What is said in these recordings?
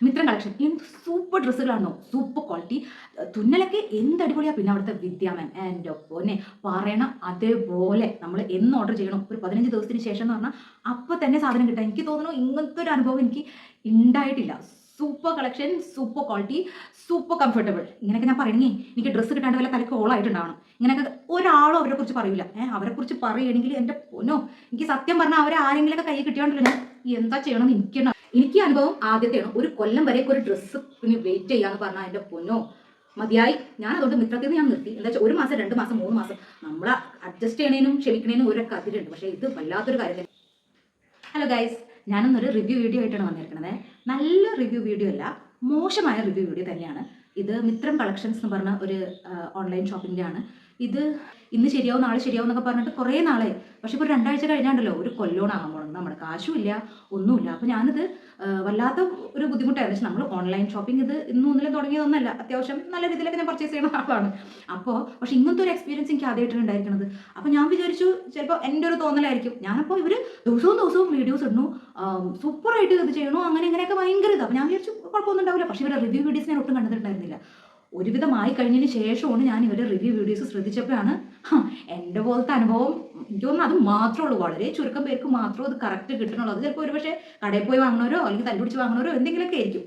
മിത്രം collection. എന്ത് super ഡ്രസ്സുകളാണോ. Super quality തുന്നലൊക്കെ എന്ത് അടിപൊളിയാണ് പിന്നെ അവിടുത്തെ വിദ്യാമൻ ആൻഡ് പൊന്നെ പറയണം അതേപോലെ നമ്മൾ എന്ന് ഓർഡർ ചെയ്യണം? ഒരു പതിനഞ്ച് ദിവസത്തിന് ശേഷം എന്ന് പറഞ്ഞാൽ അപ്പോൾ തന്നെ സാധനം കിട്ടാം. എനിക്ക് തോന്നുന്നു ഇങ്ങനത്തെ ഒരു അനുഭവം എനിക്ക് ഉണ്ടായിട്ടില്ല super collection super quality super comfortable ഇങ്ങനെയൊക്കെ ഞാൻ പറയണമെങ്കിൽ എനിക്ക് ഡ്രസ്സ് കിട്ടാണ്ട് വല്ല തലക്ക് ഓളായിട്ടുണ്ടാവണം ഇങ്ങനെയൊക്കെ ഒരാളും അവരെ കുറിച്ച് പറയില്ല ഏഹ് അവരെ കുറിച്ച് പറയുകയാണെങ്കിൽ എന്റെ പൊന്നോ. എനിക്ക് സത്യം പറഞ്ഞാൽ അവരെ ആരെങ്കിലുമൊക്കെ കൈ കിട്ടിയോണ്ടല്ലോ ഞാൻ. എന്താ ചെയ്യണമെന്ന് എനിക്ക് എനിക്ക് അനുഭവം ആദ്യത്തെയാണ്. ഒരു കൊല്ലം വരെയൊക്കെ ഒരു ഡ്രസ്സ് വെയിറ്റ് ചെയ്യാന്ന് പറഞ്ഞാൽ എന്റെ പൊന്നോ. മതിയായി. ഞാൻ അതുകൊണ്ട് മിത്രത്തിൽ ഞാൻ നിർത്തി. എന്താ വെച്ചാൽ ഒരു മാസം രണ്ട് മാസം മൂന്ന് മാസം നമ്മളെ അഡ്ജസ്റ്റ് ചെയ്യണേനും ക്ഷമിക്കണേനും ഒരു കതിരുണ്ട് പക്ഷേ ഇത് വല്ലാത്തൊരു കാര്യം ഹലോ ഗൈസ് ഞാനൊന്നൊരു റിവ്യൂ വീഡിയോ ആയിട്ടാണ് വന്നിരിക്കുന്നത് നല്ല റിവ്യൂ വീഡിയോ അല്ല മോശമായ റിവ്യൂ വീഡിയോ തന്നെയാണ്. ഇത് മിത്രം കളക്ഷൻസ് എന്ന് പറഞ്ഞ ഒരു ഓൺലൈൻ ഷോപ്പിന്റെ ആണ്. ഇത് ഇന്ന് ശരിയാവും നാളെ ശരിയാവും എന്നൊക്കെ പറഞ്ഞിട്ട് കുറേ നാളെ പക്ഷെ ഇപ്പോൾ രണ്ടാഴ്ച കഴിഞ്ഞാണ്ടല്ലോ ഒരു കൊല്ലോണാകാൻ പോകുന്നത് നമ്മുടെ കാശുമില്ല ഒന്നുമില്ല. അപ്പോൾ ഞാനിത് വല്ലാത്ത ഒരു ബുദ്ധിമുട്ടായിരുന്നു. പക്ഷെ നമ്മൾ ഓൺലൈൻ ഷോപ്പിംഗ് ഇത് ഇന്നും ഒന്നിലും തുടങ്ങിയതൊന്നല്ല അത്യാവശ്യം നല്ല രീതിയിലൊക്കെ ഞാൻ പർച്ചേസ് ചെയ്യുന്ന ആളാണ്. അപ്പോൾ പക്ഷെ ഇങ്ങനത്തെ ഒരു എക്സ്പീരിയൻസ് എനിക്ക് ആദ്യമായിട്ടാണ് ഉണ്ടായിരിക്കുന്നത് അപ്പോൾ ഞാൻ വിചാരിച്ചു ചിലപ്പോൾ എന്റെ ഒരു തോന്നലായിരിക്കും. ഞാനപ്പോൾ ഇവർ ദിവസവും ദിവസവും വീഡിയോസ് ഇടുന്നു. സൂപ്പറായിട്ട് ഇത് ചെയ്യണോ അങ്ങനെ ഇങ്ങനെയൊക്കെ ഭയങ്കര ഇത്. അപ്പോൾ ഞാൻ വിചാരിച്ചു കുഴപ്പമൊന്നും ഉണ്ടാവില്ല. പക്ഷേ ഇവരുടെ റിവ്യൂ വീഡിയോസ് ഞാൻ ഒട്ടും കണ്ടിട്ടുണ്ടായിരുന്നില്ല. ഒരുവിധമായി കഴിഞ്ഞതിന് ശേഷമാണ് ഞാൻ ഇവരുടെ റിവ്യൂ വീഡിയോസ് ശ്രദ്ധിച്ചപ്പോഴാണ് എന്റെ പോലത്തെ അനുഭവം എനിക്ക് തോന്നുന്നു അത് മാത്രമേ ഉള്ളൂ. വളരെ ചുരുക്കം പേർക്ക് മാത്രമേ അത് കറക്റ്റ് കിട്ടണുള്ളൂ അത് ചിലപ്പോൾ ഒരു പക്ഷേ കടയിൽ പോയി വാങ്ങണവരോ അല്ലെങ്കിൽ തല്ലുപിടിച്ച് വാങ്ങണവരോ എന്തെങ്കിലുമൊക്കെ ആയിരിക്കും.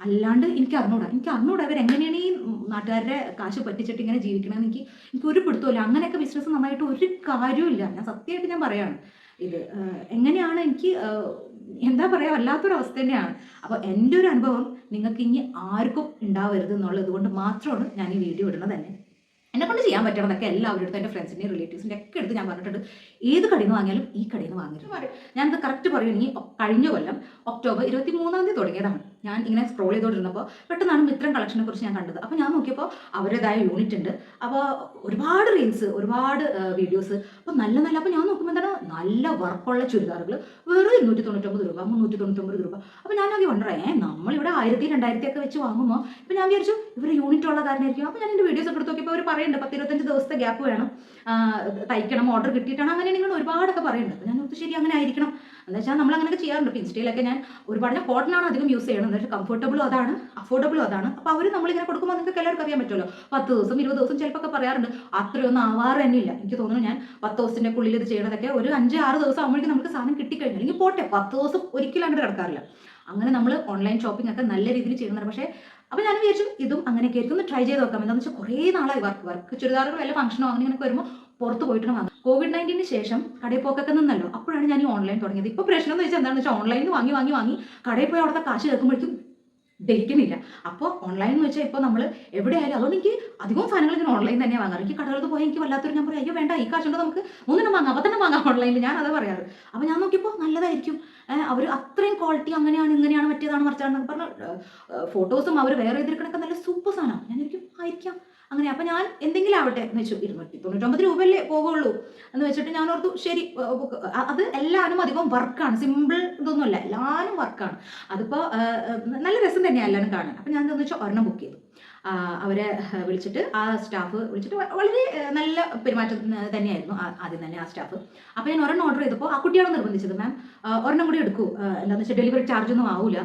അല്ലാണ്ട് എനിക്ക് അറിഞ്ഞൂടാ. എനിക്ക് അറിഞ്ഞൂടാ അവർ എങ്ങനെയാണ് ഈ നാട്ടുകാരുടെ കാശ് പറ്റിച്ചിട്ട് ഇങ്ങനെ ജീവിക്കണമെന്ന് എനിക്ക് എനിക്ക് ഒരു പിടുത്തമില്ല അങ്ങനെയൊക്കെ ബിസിനസ് നന്നായിട്ട് ഒരു കാര്യമില്ല ഞാൻ സത്യമായിട്ട് ഞാൻ പറയാണ്. ഇത് എങ്ങനെയാണ് എനിക്ക് എന്താ പറയുക വല്ലാത്തൊരവസ്ഥ തന്നെയാണ്. അപ്പോൾ എന്റെ ഒരു അനുഭവം നിങ്ങൾക്ക് ഇനി ആർക്കും ഉണ്ടാവരുത് എന്നുള്ളത് കൊണ്ട് മാത്രമാണ് ഞാൻ ഈ വീഡിയോ ഇടുന്നത് തന്നെ. എന്നെ കൊണ്ട് ചെയ്യാൻ പറ്റണതൊക്കെ എല്ലാവരുടെ അടുത്ത് എന്റെ ഫ്രണ്ട്സിന്റെയും റിലേറ്റീവ്സിന്റെ ഒക്കെ എടുത്ത് ഞാൻ പറഞ്ഞിട്ടുണ്ട്. ഏത് കടയിൽ നിന്ന് വാങ്ങിയാലും ഈ കടയിൽ നിന്ന് വാങ്ങരുത്. ഞാനത് കറക്റ്റ് പറയുകയാണെങ്കിൽ കഴിഞ്ഞ കൊല്ലം ഒക്ടോബർ ഇരുപത്തി മൂന്നാം തീയതി തുടങ്ങിയതാണ്. ഞാൻ ഇങ്ങനെ സ്ക്രോൾ ചെയ്തുകൊണ്ടിരുന്നപ്പോൾ പെട്ടെന്നാണ് മിത്രം കളക്ഷനെ കുറിച്ച് ഞാൻ കണ്ടത്. അപ്പോൾ ഞാൻ നോക്കിയപ്പോൾ അവരുടേതായ യൂണിറ്റ് ഉണ്ട്. അപ്പോൾ ഒരുപാട് റീൽസ് ഒരുപാട് വീഡിയോസ് അപ്പോൾ നല്ല നല്ല അപ്പോൾ ഞാൻ നോക്കുമ്പോൾ എന്താണ്? നല്ല വർക്കുള്ള ചുരിദാറുകൾ വെറും ഇരുന്നൂറ്റി തൊണ്ണൂറ്റൊമ്പത് രൂപ മുന്നൂറ്റി തൊണ്ണൂറ്റൊമ്പത് രൂപ. അപ്പോൾ ഞാൻ ആകെ വണ്ടറേ നമ്മളിവിടെ ആയിരത്തി രണ്ടായിരത്തി ഒക്കെ വെച്ച് വാങ്ങുമ്പോൾ ഇപ്പോൾ ഞാൻ വിചാരിച്ചു ഇവർ യൂണിറ്റ് ഉള്ള കാരണമായിരിക്കും അപ്പോൾ ഞാൻ എന്റെ വീഡിയോസ് ഒക്കെ എടുത്ത് നോക്കിയപ്പോൾ അവർ പറയുന്നുണ്ട് പത്ത് ഇരുപത്തഞ്ച് ദിവസത്തെ ഗ്യാപ്പ് വേണം. തയ്ക്കണം ഓർഡർ കിട്ടിയിട്ടാണ്. അങ്ങനെ നിങ്ങൾ ഒരുപാടൊക്കെ പറയുന്നുണ്ട് അപ്പോൾ ഞാൻ ശരി അങ്ങനെ ആയിരിക്കണം. എന്ന് വെച്ചാൽ നമ്മൾ അങ്ങനെയൊക്കെ ചെയ്യാറുണ്ട് ഇപ്പോൾ ഞാൻ ഒരുപാട് ഞാൻ കോട്ടനാണ് അധികം യൂസ് ചെയ്യണം വെച്ചാൽ കംഫർട്ടബിളും അതാണ് അഫോർഡബിളും അതാണ്. അപ്പോൾ അവർ നമ്മളിങ്ങനെ കൊടുക്കുമ്പോൾ നിങ്ങൾക്ക് എല്ലാവർക്കും അറിയാൻ പറ്റുമല്ലോ. പത്ത് ദിവസം ഇരുപത് ദിവസം ചിലപ്പോൾ പറയാറുണ്ട് അത്രയൊന്നും ആവാറ് തന്നെ ഇല്ല. എനിക്ക് തോന്നുന്നു ഞാൻ പത്ത് ദിവസത്തിന്റെ ഉള്ളിൽ ഇത് ചെയ്യണതൊക്കെ ഒരു അഞ്ച് ആറ് ദിവസം ആകുമ്പോഴേക്കും നമുക്ക് സാധനം കിട്ടിക്കഴിഞ്ഞു. അല്ലെങ്കിൽ പോട്ടെ പത്ത് ദിവസം ഒരിക്കലും അങ്ങനെ കിടക്കാറില്ല. അങ്ങനെ നമ്മൾ ഓൺലൈൻ ഷോപ്പിംഗ് ഒക്കെ നല്ല രീതിയിൽ ചെയ്യുന്നുണ്ട്. പക്ഷേ അപ്പോൾ ഞാൻ വിചാരിച്ചു ഇതും അങ്ങനെയൊക്കെ ആയിരിക്കും. ഒന്ന് ട്രൈ ചെയ്ത് നോക്കാം. എന്താണെന്ന് വെച്ചാൽ കുറേ നാളായി വർക്ക് വർക്ക് ചുരിദാറുകൾ വല്ല ഫംഗ്ഷനോ അങ്ങനെ ഇങ്ങനെയൊക്കെ വരുമ്പോൾ പുറത്ത് പോയിട്ട് വാങ്ങാം കോവിഡ് നയന്റീന് ശേഷം കടയിൽ പോക്കൊക്കെ നിന്നല്ലോ. അപ്പോഴാണ് ഞാൻ ഈ ഓൺലൈൻ തുടങ്ങിയത്. ഇപ്പോൾ പ്രശ്നം എന്ന് വെച്ചാൽ എന്താണെന്ന് വെച്ചാൽ ഓൺലൈനിൽ വാങ്ങി വാങ്ങി വാങ്ങി കടയിൽ പോയി അവിടുത്തെ കാശ് കേൾക്കുമ്പോഴേക്കും ദഹിക്കുന്നില്ല. അപ്പോൾ ഓൺലൈൻ എന്ന് വെച്ചാൽ ഇപ്പോൾ നമ്മൾ എവിടെയായാലും അതുകൊണ്ട് എനിക്ക് അധികം സാധനങ്ങൾ ഞാൻ ഓൺലൈൻ തന്നെ വാങ്ങാറ്. എനിക്ക് കടകളിൽ പോയി എനിക്ക് വല്ലാത്തൊരു ഞാൻ പറയും അയ്യോ വേണ്ട ഈ കാശുണ്ട് നമുക്ക് ഒന്നിനും വാങ്ങാം അപ്പം തന്നെ വാങ്ങാം ഓൺലൈനിൽ ഞാൻ അത് പറയാറ്. അപ്പോൾ ഞാൻ നോക്കിയപ്പോൾ നല്ലതായിരിക്കും. അവർ അത്രയും ക്വാളിറ്റി അങ്ങനെയാണ് ഇങ്ങനെയാണ് മറ്റേതാണ് മറിച്ചാണെന്നൊക്കെ പറഞ്ഞ ഫോട്ടോസും അവർ വേറെ ചെയ്തിരിക്കണൊക്കെ നല്ല സൂപ്പർ സാധനമാണ്. ഞാൻ ഒരിക്കലും ആയിരിക്കാം. അങ്ങനെ അപ്പം ഞാൻ എന്തെങ്കിലും ആവട്ടെ എന്ന് വെച്ചു. ഇരുന്നൂറ്റി തൊണ്ണൂറ്റൊമ്പത് രൂപയല്ലേ പോകുള്ളൂ എന്ന് വെച്ചിട്ട് ഞാൻ ഓർത്തു ശരി അത് എല്ലാവരും അധികം വർക്കാണ് സിമ്പിൾ ഇതൊന്നുമല്ല എല്ലാവരും വർക്കാണ് അതിപ്പോൾ നല്ല രസം തന്നെയാണ് എല്ലാവരും കാണാൻ. അപ്പം ഞാൻ എന്താണെന്ന് വെച്ചാൽ ഒരെണ്ണം ബുക്ക് ചെയ്തു. അവരെ വിളിച്ചിട്ട് ആ സ്റ്റാഫ് വിളിച്ചിട്ട് വളരെ നല്ല പെരുമാറ്റം തന്നെയായിരുന്നു ആദ്യം തന്നെ ആ സ്റ്റാഫ്. അപ്പോൾ ഞാൻ ഒരെണ്ണം ഓർഡർ ചെയ്തപ്പോൾ ആ കുട്ടിയാണ് നിർബന്ധിച്ചത് മാം ഒരെണ്ണം കൂടി എടുക്കൂ. എന്താണെന്ന് വെച്ചാൽ ഡെലിവറി ചാർജ് ഒന്നും ആവില്ല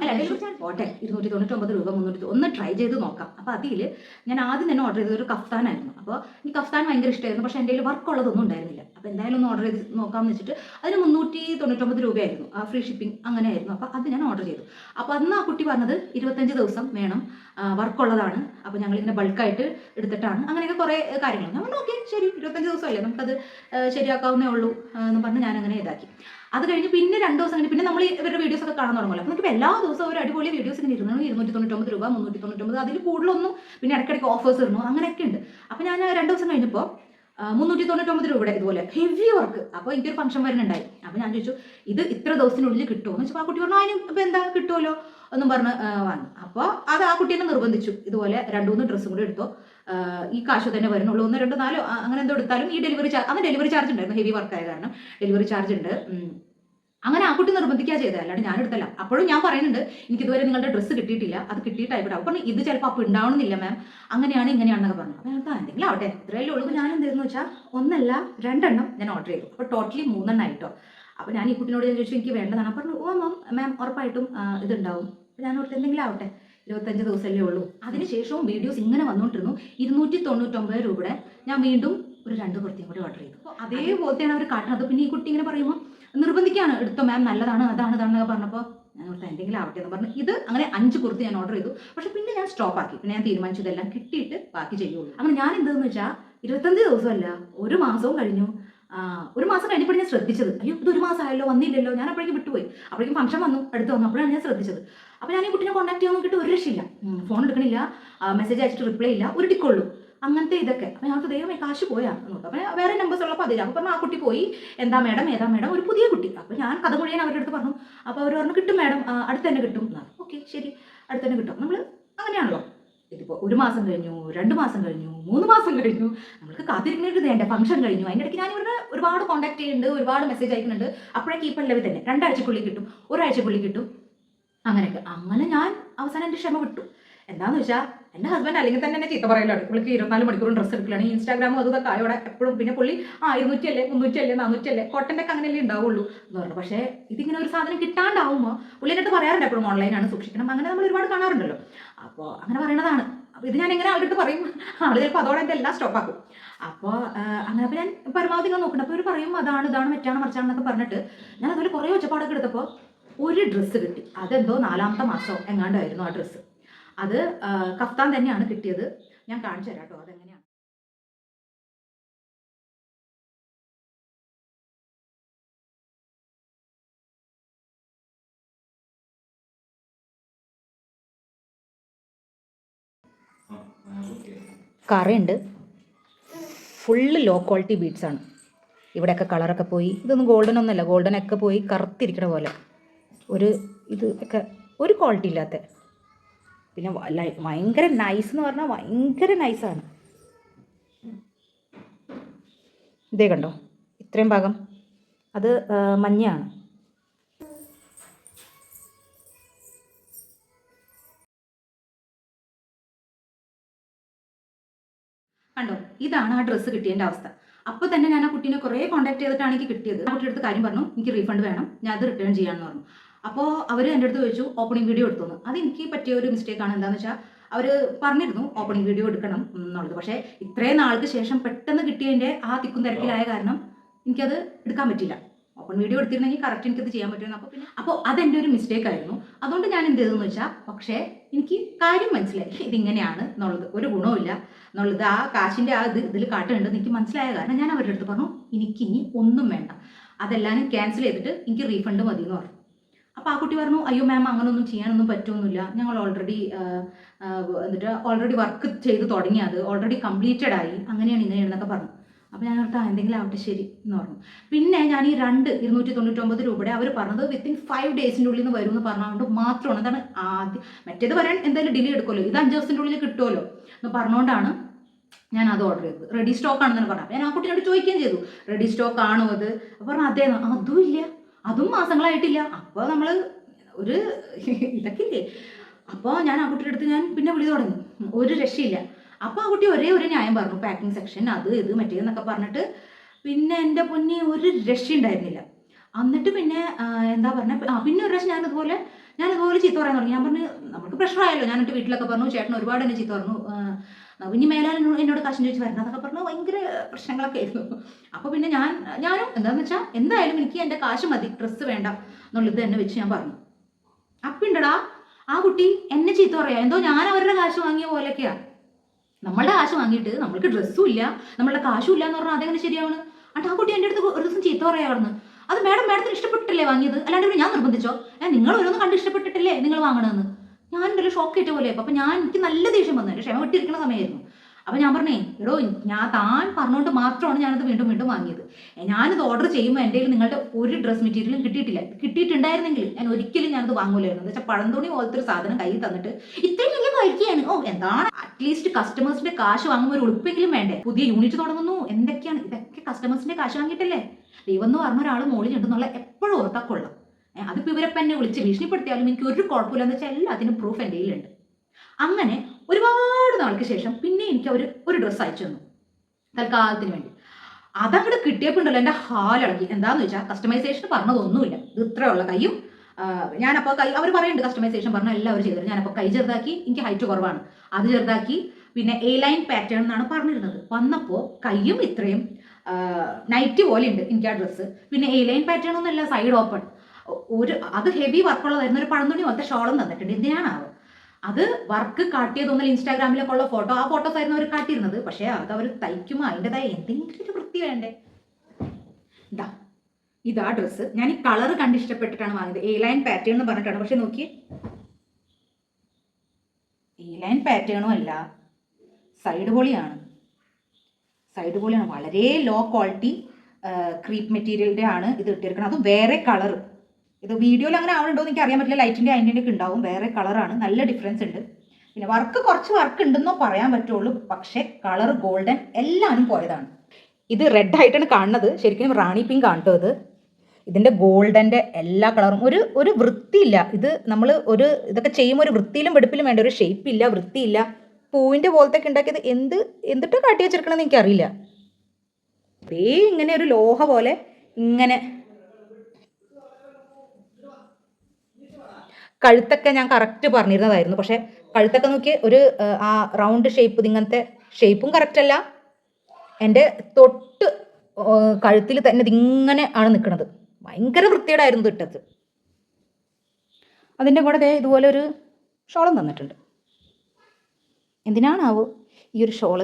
അല്ല ഡെലിവറി ചാർജ് പോട്ടെ. ഇരുന്നൂറ്റി തൊണ്ണൂറ്റൊമ്പത് രൂപ മുന്നൂറ്റി ഒന്ന് ട്രൈ ചെയ്ത് നോക്കാം. അപ്പോൾ അതിൽ ഞാൻ ആദ്യം തന്നെ ഓർഡർ ചെയ്തത് ഒരു കഫ്താനായിരുന്നു. അപ്പോൾ എനിക്ക് കഫ്താൻ ഭയങ്കര ഇഷ്ടമായിരുന്നു പക്ഷേ എന്റെ കയ്യിൽ വർക്ക് ഉള്ളതൊന്നും ഉണ്ടായിരുന്നില്ല. അപ്പോൾ എന്തായാലും ഒന്ന് ഓർഡർ ചെയ്ത് നോക്കാമെന്ന് വെച്ചിട്ട് അതിന് മുന്നൂറ്റി തൊണ്ണൂറ്റൊമ്പത് രൂപയായിരുന്നു. ആ ഫ്രീ ഷിപ്പിംഗ് അങ്ങനെയായിരുന്നു. അപ്പോൾ അത് ഞാൻ ഓർഡർ ചെയ്തു. അപ്പോൾ അന്ന് ആ കുട്ടി പറഞ്ഞത് ഇരുപത്തഞ്ച് ദിവസം വേണം. വർക്കുള്ളതാണ് അപ്പോൾ ഞങ്ങളിങ്ങനെ ബൾക്കായിട്ട് എടുത്തിട്ടാണ്. അങ്ങനെയൊക്കെ കുറേ കാര്യങ്ങൾ. ഞാൻ പറഞ്ഞു ഓക്കെ ശരി. ഇരുപത്തഞ്ച് ദിവസമല്ലേ. നമുക്കത് ശരിയാക്കാവുന്നേ ഉള്ളൂ. എന്ന് പറഞ്ഞ് ഞാൻ അങ്ങനെ ഇതാക്കി. അത് കഴിഞ്ഞ് പിന്നെ രണ്ട് ദിവസം കഴിഞ്ഞ് പിന്നെ നമ്മൾ ഇവരുടെ വീഡിയോസ് ഒക്കെ കാണാൻ തുടങ്ങുമല്ലോ. നമുക്ക് എല്ലാ ദിവസവും ഒരു അടിപൊളി വീഡിയോസ് ഇങ്ങനെ ഇരുന്നു ഇരുന്നൂറ്റി തൊണ്ണൂറ്റൊമ്പത് രൂപ മുന്നൂറ്റി തൊണ്ണൂറ്റൊമ്പത് അതിൽ കൂടുതലൊന്നും പിന്നെ ഇടയ്ക്കിടയ്ക്ക് ഓഫേഴ്സ് ഇരുന്നു അങ്ങനെയൊക്കെ ഉണ്ട്. അപ്പോൾ ഞാൻ രണ്ട് ദിവസം കഴിഞ്ഞപ്പോൾ മുന്നൂറ്റി തൊണ്ണൂറ്റൊമ്പത് രൂപയുടെ ഇതുപോലെ ഹെവി വർക്ക് അപ്പോൾ എനിക്കൊരു ഫംഗ്ഷൻ വരുന്നുണ്ടായി. അപ്പോൾ ഞാൻ ചോദിച്ചു ഇത് ഇത്ര ദിവസത്തിനുള്ളിൽ കിട്ടുമോ? എന്ന് വെച്ചപ്പോൾ ആ കുട്ടി പറഞ്ഞു അതിന് ഇപ്പം എന്താ കിട്ടുമല്ലോ? എന്നും പറഞ്ഞ് വാങ്ങി. അപ്പോൾ അത് ആ കുട്ടീനെ നിർബന്ധിച്ചു. ഇതുപോലെ രണ്ടു മൂന്ന് ഡ്രസ്സും കൂടി എടുത്തോ. ഈ കാശ് തന്നെ വരുന്നുള്ളൂ. ഒന്ന് രണ്ട് നാലോ അങ്ങനെ എന്തോ എടുത്താലും ഈ ഡെലിവറി ചാർജ് അന്ന് ഡെലിവറി ചാർജ് ഉണ്ടായിരുന്നു. ഹെവി വർക്കായ കാരണം ഡെലിവറി ചാർജ് ഉണ്ട്. അങ്ങനെ ആ കുട്ടി നിർബന്ധിക്കുക ചെയ്തത്. അല്ലാണ്ട് ഞാൻ എടുത്തല്ല. അപ്പോഴും ഞാൻ പറയുന്നുണ്ട് എനിക്ക് ഇതുവരെ നിങ്ങളുടെ ഡ്രസ്സ് കിട്ടിയിട്ടില്ല. അത് കിട്ടിയിട്ടായിക്കോട്ടെ അപ്പം ഇത് ചിലപ്പോൾ അപ്പോൾ ഉണ്ടാവണമെന്നില്ല മാം അങ്ങനെയാണ് ഇങ്ങനെയാണെന്നൊക്കെ പറഞ്ഞു. അപ്പം ഞാൻ എന്തെങ്കിലും ആവട്ടെ. ഇത്രയല്ലേ ഉള്ളൂ. ഞാൻ എന്തെന്ന് വെച്ചാൽ ഒന്നല്ല രണ്ടെണ്ണം ഞാൻ ഓർഡർ ചെയ്തു. അപ്പോൾ ടോട്ടലി മൂന്നെണ്ണം ആയിട്ടോ. അപ്പോൾ ഞാൻ ഈ കുട്ടിനോട് ചോദിച്ചു എനിക്ക് വേണ്ടതാണ്. പറഞ്ഞു ഓ മാം മാം ഉറപ്പായിട്ടും ഇതുണ്ടാവും. അപ്പം ഞാൻ ഓർത്ത് എന്തെങ്കിലും ആവട്ടെ. ഇരുപത്തഞ്ച് ദിവസമല്ലേ ഉള്ളൂ. അതിനുശേഷവും വീഡിയോസ് ഇങ്ങനെ വന്നുകൊണ്ടിരുന്നു ഇരുന്നൂറ്റി തൊണ്ണൂറ്റൊമ്പത് രൂപയുടെ ഞാൻ വീണ്ടും ഒരു രണ്ട് കുർത്തിയും കൂടി ഓർഡർ ചെയ്തു. അപ്പോൾ അതേപോലത്തെയാണ് അവർ കാട്ടുന്നത് പിന്നെ ഈ കുട്ടി ഇങ്ങനെ പറയുമ്പോൾ നിർബന്ധിക്കുകയാണ്. എടുത്തോ മാം നല്ലതാണ് അതാണ് ഇതാണെന്നൊക്കെ പറഞ്ഞപ്പോൾ ഞാൻ ഓർത്ത് എന്തെങ്കിലും ആവട്ടെ എന്ന് പറഞ്ഞു. ഇത് അങ്ങനെ അഞ്ച് കുർത്തി ഞാൻ ഓർഡർ ചെയ്തു. പക്ഷെ പിന്നെ ഞാൻ സ്റ്റോപ്പ് ആക്കി. പിന്നെ ഞാൻ തീരുമാനിച്ചതെല്ലാം കിട്ടിയിട്ട് ബാക്കി ചെയ്യുള്ളൂ. അങ്ങനെ ഞാൻ എന്തെന്ന് വെച്ചാൽ ഇരുപത്തഞ്ച് ദിവസമല്ല ഒരു മാസവും കഴിഞ്ഞു. ഒരു മാസം കഴിഞ്ഞപ്പോൾ ഞാൻ ശ്രദ്ധിച്ചത്. അയ്യോ ഇത് ഒരു മാസമായല്ലോ വന്നില്ലല്ലോ. ഞാൻ അപ്പോഴേക്കും വിട്ടുപോയി. അപ്പോഴേക്കും ഫംഗ്ഷൻ വന്നു അടുത്ത് വന്നു. അപ്പോഴാണ് ഞാൻ ശ്രദ്ധിച്ചത്. അപ്പോൾ ഞാൻ ഈ കുട്ടീനെ കോൺടാക്ട് ചെയ്യാൻ നോക്കിയിട്ട് ഒരു രക്ഷയില്ല. ഫോൺ എടുക്കണില്ല മെസ്സേജ് അയച്ചിട്ട് റിപ്ലൈ ഇല്ല ഒരു ടിക്കുള്ളൂ അങ്ങനത്തെ ഇതൊക്കെ. അപ്പോൾ ഞങ്ങൾക്ക് ദൈവമേ കാശ് പോയാ നോക്കാം അപ്പോൾ വേറെ നമ്പേഴ്സ് ഉള്ളപ്പോൾ അതില്ല. പറഞ്ഞു ആ കുട്ടി പോയി. എന്താ മേഡം ഏതാ മേഡം ഒരു പുതിയ കുട്ടി. അപ്പോൾ ഞാൻ കഥ മുഴുവൻ അവരുടെ അടുത്ത് പറഞ്ഞു. അപ്പോൾ അവർ പറഞ്ഞു കിട്ടും മേഡം അടുത്ത് തന്നെ കിട്ടും. ഓക്കെ ശരി. അടുത്ത് തന്നെ കിട്ടും. നമ്മൾ അങ്ങനെയാണല്ലോ. ഇതിപ്പോ ഒരു മാസം കഴിഞ്ഞു രണ്ട് മാസം കഴിഞ്ഞു മൂന്ന് മാസം കഴിഞ്ഞു. നമ്മൾക്ക് കാത്തിരിക്കുന്നത് വേണ്ട ഫംഗ്ഷൻ കഴിഞ്ഞു. അതിന്റെ ഇടയ്ക്ക് ഞാൻ ഇവരുടെ ഒരുപാട് കോൺടാക്ട് ചെയ്യുന്നുണ്ട് ഒരുപാട് മെസ്സേജ് അയക്കുന്നുണ്ട്. അപ്പോഴേക്ക് ഈ പല്ലവി തന്നെ. രണ്ടാഴ്ചക്കുള്ളിൽ കിട്ടും. ഒരാഴ്ചക്കുള്ളിൽ കിട്ടും. അങ്ങനെയൊക്കെ. അങ്ങനെ ഞാൻ അവസാനം എന്റെ ക്ഷമ വിട്ടു. എന്താന്ന് വെച്ചാൽ എന്റെ ഹസ്ബൻഡ് അല്ലെങ്കിൽ തന്നെ എന്നെ ചീത്ത പറയലാണ് പുള്ളിക്ക് ഇരുപത്തിനാല് മണിക്കൂറും ഡ്രസ്സ് എടുക്കലാണ്. ഇൻസ്റ്റാഗ്രാമും അതും ഇതൊക്കെ ആയോടെ എപ്പോഴും പിന്നെ പുള്ളി ആ ഇരുന്നൂറ്റി അല്ലേ മുന്നൂറ്റി അല്ലേ നാനൂറ്റി അല്ലേ കോട്ടന്റെ ഒക്കെ അങ്ങനെയല്ലേ ഉണ്ടാവുള്ളൂ എന്ന് പറഞ്ഞു. പക്ഷേ ഇതിങ്ങനെ ഒരു സാധനം കിട്ടാണ്ടാവുമ്പോൾ പുള്ളി എന്നിട്ട് പറയാറുണ്ട് എപ്പോഴും ഓൺലൈനാണ് സൂക്ഷിക്കണം. അങ്ങനെ നമ്മൾ ഒരുപാട് കാണാറുണ്ടല്ലോ. അപ്പോൾ അങ്ങനെ പറയണതാണ്. അപ്പോൾ ഇത് ഞാൻ എങ്ങനെ ആളുടെ പറയും? ആൾ ചിലപ്പോൾ അതോടെ എന്റെ എല്ലാം സ്റ്റോപ്പാക്കും അപ്പോൾ അങ്ങനെ അപ്പോൾ ഞാൻ പരമാവധി ഇങ്ങനെ നോക്കുന്നുണ്ട്. അപ്പോൾ ഇവർ പറയും അതാണ് ഇതാണ് മറ്റാണ് മറിച്ചാണെന്നൊക്കെ പറഞ്ഞിട്ട് ഞാൻ അതുപോലെ കുറേ ഒച്ചപ്പാടൊക്കെ എടുത്തപ്പോൾ ഒരു ഡ്രസ്സ് കിട്ടി. അതെന്തോ നാലാമത്തെ മാസം എങ്ങാണ്ടായിരുന്നു ആ ഡ്രസ്സ് അത് കഫ്താൻ തന്നെയാണ് കിട്ടിയത്. ഞാൻ കാണിച്ചു തരാം കേട്ടോ അതെങ്ങനെയാണ് കറയുണ്ട്. ഫുള്ള് ലോ ക്വാളിറ്റി ബീഡ്സാണ് ഇവിടെയൊക്കെ കളറൊക്കെ പോയി. ഇതൊന്നും ഗോൾഡൻ ഒന്നുമല്ല. ഗോൾഡൻ ഒക്കെ പോയി കറുത്തിരിക്കണ പോലെ. ഒരു ഇത് ഒക്കെ ഒരു ക്വാളിറ്റി ഇല്ലാത്ത. പിന്നെ ഭയങ്കര നൈസ് എന്ന് പറഞ്ഞാൽ ഭയങ്കര നൈസാണ് ഇതേ കണ്ടോ? ഇത്രയും ഭാഗം. അത് മഞ്ഞയാണ്. കണ്ടോ? ഇതാണ് ആ ഡ്രസ്സ് കിട്ടിയതിന്റെ അവസ്ഥ. അപ്പോൾ തന്നെ ഞാൻ ആ കുട്ടീനെ കുറേ കോൺടാക്ട് ചെയ്തിട്ടാണ് എനിക്ക് കിട്ടിയത്. ആ കുട്ടിയുടെ അടുത്ത് കാര്യം പറഞ്ഞു എനിക്ക് റീഫണ്ട് വേണം. ഞാൻ അത് റിട്ടേൺ ചെയ്യാമെന്ന് പറഞ്ഞു. അപ്പോൾ അവർ എന്റെ അടുത്ത് ചോദിച്ചു ഓപ്പണിംഗ് വീഡിയോ എടുത്തോന്ന് അത് എനിക്ക് പറ്റിയ ഒരു മിസ്റ്റേക്കാണ് എന്താണെന്ന് വെച്ചാൽ അവർ പറഞ്ഞിരുന്നു ഓപ്പണിംഗ് വീഡിയോ എടുക്കണം എന്നുള്ളത്. പക്ഷേ ഇത്രയും നാൾക്ക് ശേഷം പെട്ടെന്ന് കിട്ടിയതിന്റെ ആ തിക്കും തിരക്കിലായ കാരണം എനിക്കത് എടുക്കാൻ പറ്റില്ല ഓപ്പൺ വീഡിയോ എടുത്തിരുന്നെങ്കിൽ കറക്റ്റ് എനിക്കത് ചെയ്യാൻ പറ്റുമെന്ന് അപ്പോൾ പിന്നെ അപ്പോൾ അതെന്റെ ഒരു മിസ്റ്റേക്ക് ആയിരുന്നു. അതുകൊണ്ട് ഞാൻ എന്ത് ചെയ്തെന്ന് വെച്ചാൽ പക്ഷേ എനിക്ക് കാര്യം മനസ്സിലായി. ഇതിങ്ങനെയാണ് എന്നുള്ളത്. ഒരു ഗുണവുമില്ല എന്നുള്ളത്. ആ കാശിന്റെ ആ ഇത് ഇതിൽ കാട്ടുന്നുണ്ട് എനിക്ക് മനസ്സിലായ കാരണം ഞാൻ അവരുടെ അടുത്ത് പറഞ്ഞു എനിക്കിനി ഒന്നും വേണ്ട. അതെല്ലാം ക്യാൻസൽ ചെയ്തിട്ട് എനിക്ക് റീഫണ്ട് മതി എന്ന് പറഞ്ഞു. അപ്പോൾ ആ കുട്ടി പറഞ്ഞു അയ്യോ മാം അങ്ങനൊന്നും ചെയ്യാനൊന്നും പറ്റുമൊന്നുമില്ല ഞങ്ങൾ ഓൾറെഡി എന്നിട്ട് ഓൾറെഡി വർക്ക് ചെയ്ത് തുടങ്ങി അത്. ഓൾറെഡി കംപ്ലീറ്റഡ് ആയി. അങ്ങനെയാണ് ഇങ്ങനെയാണെന്നൊക്കെ പറഞ്ഞു. അപ്പോൾ ഞാൻ ഓർത്താ എന്തെങ്കിലും ആവട്ടെ ശരി എന്ന് പറഞ്ഞു. പിന്നെ ഞാൻ ഈ രണ്ട് ഇരുന്നൂറ്റി തൊണ്ണൂറ്റൊമ്പത് രൂപയുടെ അവർ പറഞ്ഞത് വിത്തിൻ ഫൈവ് ഡേയ്സിന്റെ ഉള്ളിൽ നിന്ന് വരും എന്ന് പറഞ്ഞുകൊണ്ട് മാത്രമാണ്. അതാണ് ആദ്യം. മറ്റേത് വരാൻ എന്തായാലും ഡിലേ എടുക്കുമല്ലോ. ഇത് അഞ്ച് ഉള്ളിൽ കിട്ടുമല്ലോ എന്ന് പറഞ്ഞുകൊണ്ടാണ് ഞാൻ അത് ഓർഡർ ചെയ്തത്. റെഡി സ്റ്റോക്ക് ആണെന്ന് പറഞ്ഞു. ഞാൻ ആ കുട്ടിയോട് ചോദിക്കുകയും ചെയ്തു. റെഡി സ്റ്റോക്ക് ആണോ അത് പറഞ്ഞു അതേ. അതും ഇല്ല. അതും മാസങ്ങളായിട്ടില്ല. അപ്പോൾ നമ്മൾ ഒരു ഇതൊക്കെ അപ്പോൾ ഞാൻ ആ കുട്ടിയുടെ അടുത്ത് ഞാൻ പിന്നെ വിളി തുടങ്ങി. ഒരു രക്ഷയില്ല. അപ്പോൾ ആ കുട്ടി ഒരേ ഒരു ന്യായം പറഞ്ഞു പാക്കിംഗ് സെക്ഷൻ അത് ഇത് മറ്റേതെന്നൊക്കെ പറഞ്ഞിട്ട്. പിന്നെ എന്റെ പൊന്നി ഒരു രക്ഷയുണ്ടായിരുന്നില്ല. എന്നിട്ട് പിന്നെ എന്താ പറഞ്ഞ പിന്നെ ഒരു പ്രാവശ്യം ഞാനിതുപോലെ ഞാനിതുപോലെ ചീത്ത പറയാൻ തുടങ്ങി. ഞാൻ പറഞ്ഞു നമുക്ക് പ്രഷറായല്ലോ എന്റെ വീട്ടിലൊക്കെ പറഞ്ഞു ചേട്ടൻ ഒരുപാട് എന്നെ ചീത്ത പറഞ്ഞു. ഇനി മേലാൽ എന്നോട് കാശും ചോദിച്ച് വരണം എന്നൊക്കെ പറഞ്ഞു ഭയങ്കര പ്രശ്നങ്ങളൊക്കെ ആയിരുന്നു. അപ്പോൾ പിന്നെ ഞാൻ ഞാനും എന്താന്ന് വെച്ചാൽ എന്തായാലും എനിക്ക് എന്റെ കാശ് മതി ഡ്രസ്സ് വേണ്ട എന്നുള്ളത് തന്നെ വെച്ച് ഞാൻ പറഞ്ഞു. അപ്പിണ്ടടാ ആ കുട്ടി എന്നെ ചീത്ത പറയാ. എന്തോ ഞാൻ അവരുടെ കാശ് വാങ്ങിയ പോലെയൊക്കെയാ. നമ്മളുടെ കാശ് വാങ്ങിയിട്ട് നമ്മൾക്ക് ഡ്രസ്സും ഇല്ല നമ്മളുടെ കാശും ഇല്ല എന്ന് പറഞ്ഞാൽ അതെങ്ങനെ ശരിയാവണ്? അട്ട് ആ കുട്ടി എന്റെ അടുത്ത് ഒരു ദിവസം ചീത്ത പറയാറുണ്ട് അത് മാഡം മാഡത്തിന് ഇഷ്ടപ്പെട്ടിട്ടല്ലേ വാങ്ങിയത്? അല്ലാണ്ട് ഞാൻ നിർബന്ധിച്ചോ? നിങ്ങൾ ഓരോന്നും കണ്ട് ഇഷ്ടപ്പെട്ടിട്ടില്ലേ നിങ്ങൾ വാങ്ങണമെന്ന് ഞാൻ ഒരു ഷോക്ക് ആയിട്ട് പോലെ അപ്പം ഞാൻ എനിക്ക് നല്ല ദേഷ്യം വന്നു. ക്ഷമ വിട്ടിരിക്കുന്ന സമയമായിരുന്നു. അപ്പം ഞാൻ പറഞ്ഞേ എടോ ഞാൻ താൻ പറഞ്ഞുകൊണ്ട് മാത്രമാണ് ഞാനത് വീണ്ടും വീണ്ടും വാങ്ങിയത്. ഞാനത് ഓർഡർ ചെയ്യുമ്പോൾ എന്റെ കയ്യിൽ നിങ്ങളുടെ ഒരു ഡ്രസ് മെറ്റീരിയലും കിട്ടിയിട്ടില്ല. കിട്ടിയിട്ടുണ്ടായിരുന്നെങ്കിൽ ഞാൻ ഒരിക്കലും ഞാനത് വാങ്ങൂലായിരുന്നു. വെച്ചാൽ പഴന്തുണി പോലത്തെ ഒരു സാധനം കയ്യിൽ തന്നിട്ട് ഇത്രയും വലിയ കഴിക്കുകയാണ് ഓ എന്താണ്? അറ്റ്ലീസ്റ്റ് കസ്റ്റമേഴ്സിന്റെ കാശ് വാങ്ങുമ്പോൾ ഒരു ഉളുപ്പെങ്കിലും വേണ്ടേ? പുതിയ യൂണിറ്റ് തുടങ്ങുന്നു. എന്തൊക്കെയാണ്? ഇതൊക്കെ കസ്റ്റമേഴ്സിന്റെ കാശ് വാങ്ങിയിട്ടല്ലേ? ദൈവം എന്ന് പറഞ്ഞ ഒരാൾ മോളിൽ ഉണ്ടെന്നുള്ള എപ്പോഴും ഓർത്താ കൊള്ളാം ഇവരെ അതിപ്പോ ഇവരപ്പം എന്നെ വിളിച്ച് ഭീഷണിപ്പെടുത്തിയാലും എനിക്ക് ഒരു കുഴപ്പമില്ല എന്ന് വെച്ചാൽ എല്ലാത്തിനും പ്രൂഫ് എന്റെ കയ്യിലുണ്ട്. അങ്ങനെ ഒരുപാട് നാൾക്ക് ശേഷം പിന്നെ എനിക്ക് അവർ ഒരു ഡ്രസ്സ് അയച്ചു തന്നു. തൽക്കാലത്തിന് വേണ്ടി. അതങ്ങോട്ട് കിട്ടിയപ്പോണ്ടല്ലോ എന്റെ ഹാലിളക്കി എന്താന്ന് വെച്ചാൽ കസ്റ്റമൈസേഷൻ പറഞ്ഞതൊന്നുമില്ല. ഇത് ഇത്രയുള്ള കൈയും ഞാനപ്പോൾ കൈ അവർ പറയുന്നുണ്ട് കസ്റ്റമൈസേഷൻ പറഞ്ഞാൽ എല്ലാവരും ചെയ്തു ഞാനപ്പോൾ കൈ ചെറുതാക്കി എനിക്ക് ഹൈറ്റ് കുറവാണ്. അത് ചെറുതാക്കി പിന്നെ എ ലൈൻ പാറ്റേൺ എന്നാണ് പറഞ്ഞിരുന്നത്. വന്നപ്പോൾ കൈയും ഇത്രയും നൈറ്റ് പോലെ ഉണ്ട് എനിക്ക് ആ ഡ്രസ്സ് പിന്നെ എ ലൈൻ പാറ്റേൺ ഒന്നുമല്ല സൈഡ് ഓപ്പൺ ഒരു അത് ഹെവി വർക്കുള്ളതായിരുന്നു ഒരു പഴന്തുണി പോലത്തെ ഷോളും തന്നിട്ടുണ്ട്. എന്തിനാണാവോ അത്? വർക്ക് കാട്ടിയതൊന്നും ഇൻസ്റ്റാഗ്രാമിലൊക്കെ ഉള്ള ഫോട്ടോ ആ ഫോട്ടോസ് ആയിരുന്നു അവർ കാട്ടിയിരുന്നത്. പക്ഷേ അത് അവർ തയ്ക്കുമ്പോൾ അതിന്റെതായ എന്തെങ്കിലും ഒരു വൃത്തി വേണ്ടേ? ഇതാ ഇതാ ഡ്രസ്സ് ഞാൻ ഈ കളർ കണ്ട് ഇഷ്ടപ്പെട്ടിട്ടാണ് വാങ്ങിയത്. എ ലൈൻ പാറ്റേൺ എന്ന് പറഞ്ഞിട്ടാണ്. പക്ഷെ നോക്കിയേ. എ ലൈൻ പാറ്റേണും അല്ല. സൈഡ് പൊളിയാണ്. സൈഡ് പൊളിയാണ്. വളരെ ലോ ക്വാളിറ്റി ക്രീപ്പ് മെറ്റീരിയലിന്റെ ആണ് ഇത് ഇട്ടിരിക്കുന്നത്. അതും വേറെ കളർ ഇത് വീഡിയോയിൽ അങ്ങനെ ആവുന്നുണ്ടോ എന്ന് എനിക്ക് അറിയാൻ പറ്റില്ല. ലൈറ്റിന്റെ അതിന്റെ ഒക്കെ ഉണ്ടാവും. വേറെ കളറാണ് നല്ല ഡിഫറൻസ് ഉണ്ട്. പിന്നെ വർക്ക് കുറച്ച് വർക്ക് ഉണ്ടെന്നോ പറയാൻ പറ്റുള്ളൂ. പക്ഷേ കളർ ഗോൾഡൻ എല്ലാവരും പോയതാണ്. ഇത് റെഡ് ആയിട്ടാണ് കാണുന്നത്. ശരിക്കും റാണി പിങ്ക് ആണ് കേട്ടോ ഇത്. ഇതിന്റെ ഗോൾഡന്റെ എല്ലാ കളറും ഒരു ഒരു വൃത്തിയില്ല. ഇത് നമ്മൾ ഒരു ഇതൊക്കെ ചെയ്യുമ്പോൾ ഒരു വൃത്തിയിലും വെടുപ്പിലും വേണ്ട. ഒരു ഷേപ്പ് ഇല്ല വൃത്തിയില്ല. പൂവിന്റെ പോലത്തെ ഉണ്ടാക്കിയത് എന്ത് എന്തിട്ട് കാട്ടി വെച്ചിരിക്കണമെന്ന് എനിക്കറിയില്ല. ഇതേ ഇങ്ങനെ ഒരു ലോഹ പോലെ ഇങ്ങനെ കഴുത്തൊക്കെ ഞാൻ കറക്റ്റ് പറഞ്ഞിരുന്നതായിരുന്നു. പക്ഷെ കഴുത്തൊക്കെ നോക്കി ഒരു ആ, റൗണ്ട് ഷേപ്പ് ഇങ്ങനത്തെ ഷേപ്പും കറക്റ്റ് അല്ല. എന്റെ തൊട്ട് കഴുത്തിൽ തന്നെ ഇതിങ്ങനെ ആണ് നിൽക്കുന്നത് ഭയങ്കര വൃത്തിയേടായിരുന്നു ഇട്ടത്. അതിന്റെ കൂടെ ദേ ഇതുപോലെ ഒരു ഷോളും തന്നിട്ടുണ്ട്. എന്തിനാണാവോ ഈ ഒരു ഷോൾ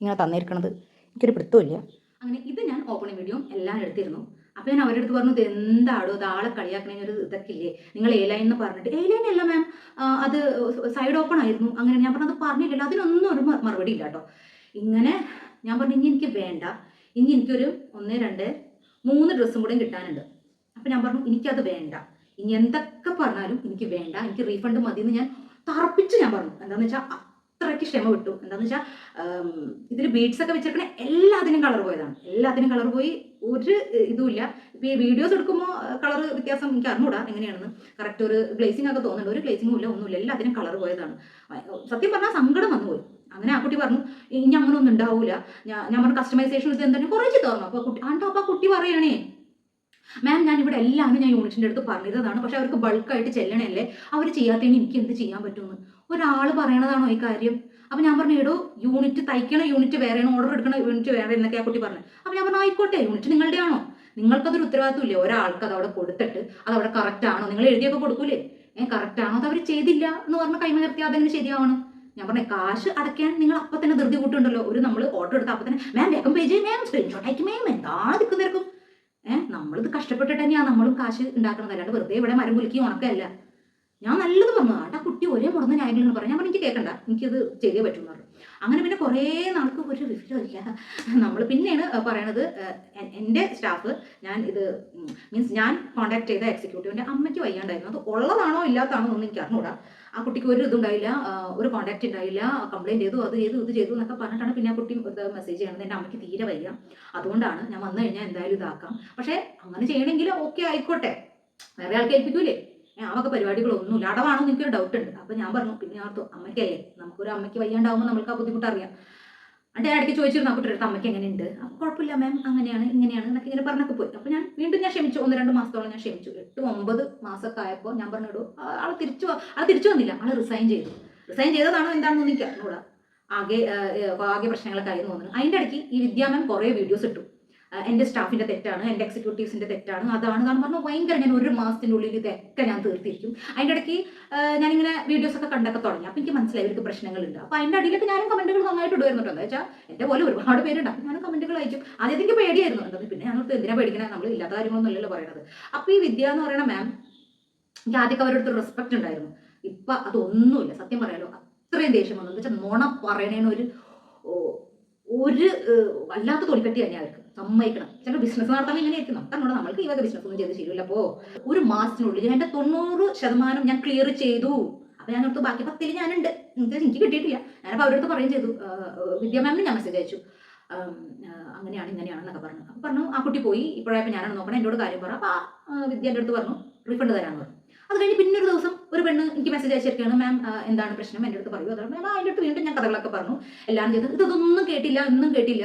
ഇങ്ങനെ തന്നിരിക്കണത്? എനിക്കൊരു പിടുത്തമില്ല അങ്ങനെ ഇത് ഞാൻ ഓപ്പണിംഗ് വീഡിയോ എല്ലാം എടുത്തിരുന്നു. അപ്പോൾ ഞാൻ അവരുടെ അടുത്ത് പറഞ്ഞു ഇത് എന്താടോ ഇത് ആളെ കളിയാക്കണേന് ഒരു ഇതൊക്കെ നിങ്ങൾ എ ലൈൻ എന്ന് പറഞ്ഞിട്ട്. എ ലൈൻ അല്ല മാം അത് സൈഡ് ഓപ്പൺ ആയിരുന്നു. അങ്ങനെ ഞാൻ പറഞ്ഞത് പറഞ്ഞില്ലല്ലോ അതിനൊന്നും ഒരു മറുപടി ഇല്ല കേട്ടോ ഇങ്ങനെ ഞാൻ പറഞ്ഞു ഇനി എനിക്ക് വേണ്ട. ഇനി എനിക്കൊരു ഒന്ന് രണ്ട് മൂന്ന് ഡ്രസ്സും കൂടെ കിട്ടാനുണ്ട്. അപ്പം ഞാൻ പറഞ്ഞു എനിക്കത് വേണ്ട. ഇനി എന്തൊക്കെ പറഞ്ഞാലും എനിക്ക് വേണ്ട. എനിക്ക് റീഫണ്ട് മതി എന്ന് ഞാൻ തറപ്പിച്ച് ഞാൻ പറഞ്ഞു. എന്താണെന്ന് വെച്ചാൽ അത്രയ്ക്ക് ക്ഷമ വിട്ടു. എന്താണെന്ന് വെച്ചാൽ ഇതിൽ ബീഡ്സ് ഒക്കെ വെച്ചിരിക്കണ എല്ലാത്തിനും കളർ പോയതാണ്. എല്ലാത്തിനും കളർ പോയി. ഒരു ഇതുമില്ല. ഇപ്പം ഈ വീഡിയോസ് എടുക്കുമ്പോൾ കളർ വ്യത്യാസം എനിക്ക് അറിഞ്ഞൂടാ എങ്ങനെയാണെന്ന്. കറക്റ്റ് ഒരു ഗ്ലേസിംഗ് ഒക്കെ തോന്നുന്നുണ്ട്. ഒരു ഗ്ലേസിംഗും ഇല്ല ഒന്നുമില്ല. എല്ലാത്തിനും കളർ പോയതാണ്. സത്യം പറഞ്ഞാൽ സങ്കടം വന്നു പോയി അങ്ങനെ ആ കുട്ടി പറഞ്ഞു ഇനി അങ്ങനെ ഒന്നും ഉണ്ടാവൂല ഞാൻ പറഞ്ഞു കസ്റ്റമൈസേഷൻ ഇത് എന്താണ് കുറേ ചെയ്ത് അപ്പൊ അപ്പോൾ കുട്ടി ആണ്ടോ അപ്പോൾ കുട്ടി പറയണേ. മാം ഞാൻ ഇവിടെ എല്ലാം ഞാൻ യൂണിറ്റിന്റെ അടുത്ത് പറഞ്ഞതാണ് പക്ഷെ അവർക്ക് ബൾക്കായിട്ട് ചെല്ലണല്ലേ. അവർ ചെയ്യാത്തതിന് എനിക്ക് എന്ത് ചെയ്യാൻ പറ്റുമെന്ന്. ഒരാൾ പറയണതാണോ ഈ കാര്യം? അപ്പം ഞാൻ പറഞ്ഞു എടോ യൂണിറ്റ് തയ്ക്കണ യൂണിറ്റ് വേറെയാണ് ഓർഡർ എടുക്കണ യൂണിറ്റ് വേറെ എന്നൊക്കെ ആ കുട്ടി പറഞ്ഞു. അപ്പോൾ ഞാൻ പറഞ്ഞു ആയിക്കോട്ടെ യൂണിറ്റ് നിങ്ങളുടെ ആണോ നിങ്ങൾക്കതൊരു ഉത്തരവാദിത്വമില്ലേ ഒരാൾക്ക് അത് അവിടെ കൊടുത്തിട്ട് അത് അവിടെ കറക്റ്റ് ആണോ? നിങ്ങൾ എഴുതിയൊക്കെ കൊടുക്കൂലേ? ഏ കറക്റ്റ് ആണോ? അത് അവർ ചെയ്തില്ല എന്ന് പറഞ്ഞ കൈമകർത്തി അതെങ്ങനെ ശരിയാവണം? ഞാൻ പറഞ്ഞു കാശ് അടയ്ക്കാൻ നിങ്ങൾ അപ്പം തന്നെ ധൃതി കൂട്ടുണ്ടല്ലോ ഒരു നമ്മൾ ഓർഡർ എടുത്ത അപ്പം തന്നെ മാം വേഗം പേജ് മാം സ്ക്രീൻഷോട്ട് മാം എന്താ നിൽക്കുന്നവർക്കും ഏഹ് നമ്മളിത് കഷ്ടപ്പെട്ടിട്ട് തന്നെയാണ് നമ്മളും കാശ് ഉണ്ടാക്കണം അല്ലാണ്ട് വെറുതെ ഇവിടെ മരം കുലിക്കുകയും ഉണക്കല്ല. ഞാൻ നല്ലത് പറഞ്ഞു. ആട്ടാ കുട്ടി ഒരേ മുടന്ന ന്യായങ്ങൾ പറഞ്ഞു. ഞാൻ പറഞ്ഞു എനിക്ക് കേൾക്കണ്ട എനിക്കത് ചെയ്തേ പറ്റും പറഞ്ഞു. അങ്ങനെ പിന്നെ കുറേ നാൾക്ക് ഒരു വിവരമില്ല നമ്മൾ പിന്നെയാണ് പറയണത് എന്റെ സ്റ്റാഫ് ഞാൻ ഇത് മീൻസ് ഞാൻ കോൺടാക്ട് ചെയ്ത എക്സിക്യൂട്ടീവിന്റെ അമ്മയ്ക്ക് വയ്യാണ്ടായിരുന്നു. അത് ഉള്ളതാണോ ഇല്ലാത്തതാണോ എന്നൊന്നും എനിക്ക് അറിഞ്ഞൂടാ. ആ കുട്ടിക്ക് ഒരു ഇതുണ്ടായില്ല ഒരു കോൺടാക്ട് ഉണ്ടായില്ല കംപ്ലൈന്റ് ചെയ്തു അത് ചെയ്തു ഇത് ചെയ്തു എന്നൊക്കെ പറഞ്ഞിട്ടാണ് പിന്നെ ആ കുട്ടി മെസ്സേജ് ചെയ്യണത്. എന്റെ അമ്മയ്ക്ക് തീരെ വയ്യ. അതുകൊണ്ടാണ് ഞാൻ വന്നു കഴിഞ്ഞാൽ എന്തായാലും ഇതാക്കാം. പക്ഷേ അങ്ങനെ ചെയ്യണമെങ്കിൽ ഓക്കെ ആയിക്കോട്ടെ. വേറെ ആൾക്ക് ഏൽപ്പിക്കൂലേ? വക പരിപാടികളൊന്നുമില്ല. അടവാണോ എനിക്കൊരു ഡൗട്ട് ഉണ്ട്. അപ്പം ഞാൻ പറഞ്ഞു പിന്നെ ഓർത്തു അമ്മയ്ക്കല്ലേ? നമുക്കൊരു അമ്മയ്ക്ക് വയ്യാണ്ടാവുമ്പോൾ നമുക്ക് ആ ബുദ്ധിമുട്ട് അറിയാം ഞാൻ ഇടയ്ക്ക് ചോദിച്ചിരുന്നു കുട്ടിയുടെ അടുത്ത് അമ്മയ്ക്ക് എങ്ങനെയുണ്ട്? അപ്പൊ കുഴപ്പമില്ല മാം അങ്ങനെയാണ് ഇങ്ങനെയാണ് എന്നൊക്കെ ഇങ്ങനെ പറഞ്ഞൊക്കെ പോയി. അപ്പോൾ ഞാൻ വീണ്ടും ഞാൻ ക്ഷമിച്ചു. ഒന്ന് രണ്ട് മാസത്തോളം ഞാൻ ക്ഷമിച്ചു. എട്ട് ഒമ്പത് മാസമൊക്കെ ആയപ്പോൾ ഞാൻ പറഞ്ഞിടൂ ആൾ തിരിച്ചു ആൾ തിരിച്ചു വന്നില്ല. ആൾ റിസൈൻ ചെയ്തു. റിസൈൻ ചെയ്തതാണോ എന്താണെന്ന് എനിക്ക് അറിഞ്ഞൂടാ ആകെ ആകെ പ്രശ്നങ്ങളൊക്കെ ആയിരുന്നു തോന്നുന്നു. അതിന്റെ ഇടയ്ക്ക് ഈ വിദ്യാമൻ കുറേ വീഡിയോസ് ഇട്ടു. എന്റെ സ്റ്റാഫിന്റെ തെറ്റാണ് എന്റെ എക്സിക്യൂട്ടീവ്സിന്റെ തെറ്റാണ് അതാണ് കാരണം പറഞ്ഞാൽ ഭയങ്കര ഞാൻ ഒരു മാസത്തിന്റെ ഉള്ളിൽ ഇതൊക്കെ ഞാൻ തീർത്തിരിക്കും. അതിന്റെ ഇടയ്ക്ക് ഞാനിങ്ങനെ വീഡിയോസ് ഒക്കെ കണ്ടൊക്കെ തുടങ്ങി. അപ്പോൾ എനിക്ക് മനസ്സിലായി ഇവർക്ക് പ്രശ്നങ്ങളുണ്ട്. അപ്പോൾ അതിന്റെ അടിയിലൊക്കെ ഞാനും കമന്റുകൾ നന്നായിട്ട് ഇടുമായിരുന്നു എന്ന് വെച്ചാൽ എന്റെ പോലെ ഒരുപാട് പേരുണ്ട്. അപ്പം ഞാനും കമന്റുകൾ അയച്ചു ആദ്യം എനിക്ക് പേടിയായിരുന്നു. എന്താ പിന്നെ ഞങ്ങൾക്ക് എന്തിനാ പേടിക്കണേ? നമ്മൾ ഇല്ലാത്ത കാര്യങ്ങളൊന്നും അല്ലല്ലോ പറയണത്. അപ്പോൾ ഈ വിദ്യ എന്ന് പറയുന്ന മാം എനിക്ക് ആദ്യമൊക്കെ അവരുടെ റെസ്പെക്ട് ഉണ്ടായിരുന്നു. ഇപ്പം അതൊന്നുമില്ല. സത്യം പറയാലോ അത്രയും ദേഷ്യം വന്നു. എന്ന് വെച്ചാൽ നുണ പറയണേന് ഒരു ഒരു വല്ലാത്ത തൊലിക്കട്ടി തന്നെ അവർക്ക്. സമ്മതിക്കണം. ചില ബിസിനസ് നടത്താൻ ഇങ്ങനെ ആയിരിക്കും നമുക്ക് നമ്മൾക്ക് ഇവരുടെ ബിസിനസ് ഒന്നും ചെയ്ത് ശരിയല്ല. അപ്പോ ഒരു മാസത്തിനുള്ളിൽ എന്റെ തൊണ്ണൂറ് ശതമാനം ഞാൻ ക്ലിയർ ചെയ്തു. അപ്പോൾ ഞാൻ അടുത്ത് ബാക്കി പത്തിൽ ഞാനുണ്ട്. എനിക്ക് കിട്ടിയിട്ടില്ല. ഞാനപ്പോൾ അവരുടെ അടുത്ത് പറയുകയും ചെയ്തു. വിദ്യാ മാമിന് ഞാൻ മെസ്സേജ് അയച്ചു. അങ്ങനെയാണ് ഇങ്ങനെയാണെന്നൊക്കെ പറഞ്ഞു. അപ്പോൾ പറഞ്ഞു ആ കുട്ടി പോയി. ഇപ്പോഴായപ്പോൾ ഞാനാണ് നോക്കണം. എന്നോട് കാര്യം പറ. അപ്പോൾ ആ വിദ്യ എന്റെ അടുത്ത് പറഞ്ഞു റീഫണ്ട് തരാമെന്ന് പറഞ്ഞു. അത് കഴിഞ്ഞ് പിന്നെ ഒരു ദിവസം ഒരു പെണ്ണ് എനിക്ക് മെസ്സേജ് അയച്ചിരിക്കുകയാണ് മാം എന്താണ് പ്രശ്നം? എന്റെ അടുത്ത് പറയൂ. അതാണ്. മാം അതിന്റെ അടുത്ത് വീണ്ടും ഞാൻ കഥകളൊക്കെ പറഞ്ഞു. എല്ലാം ചെയ്ത്. ഇതൊന്നും കേട്ടില്ല ഒന്നും കേട്ടില്ല.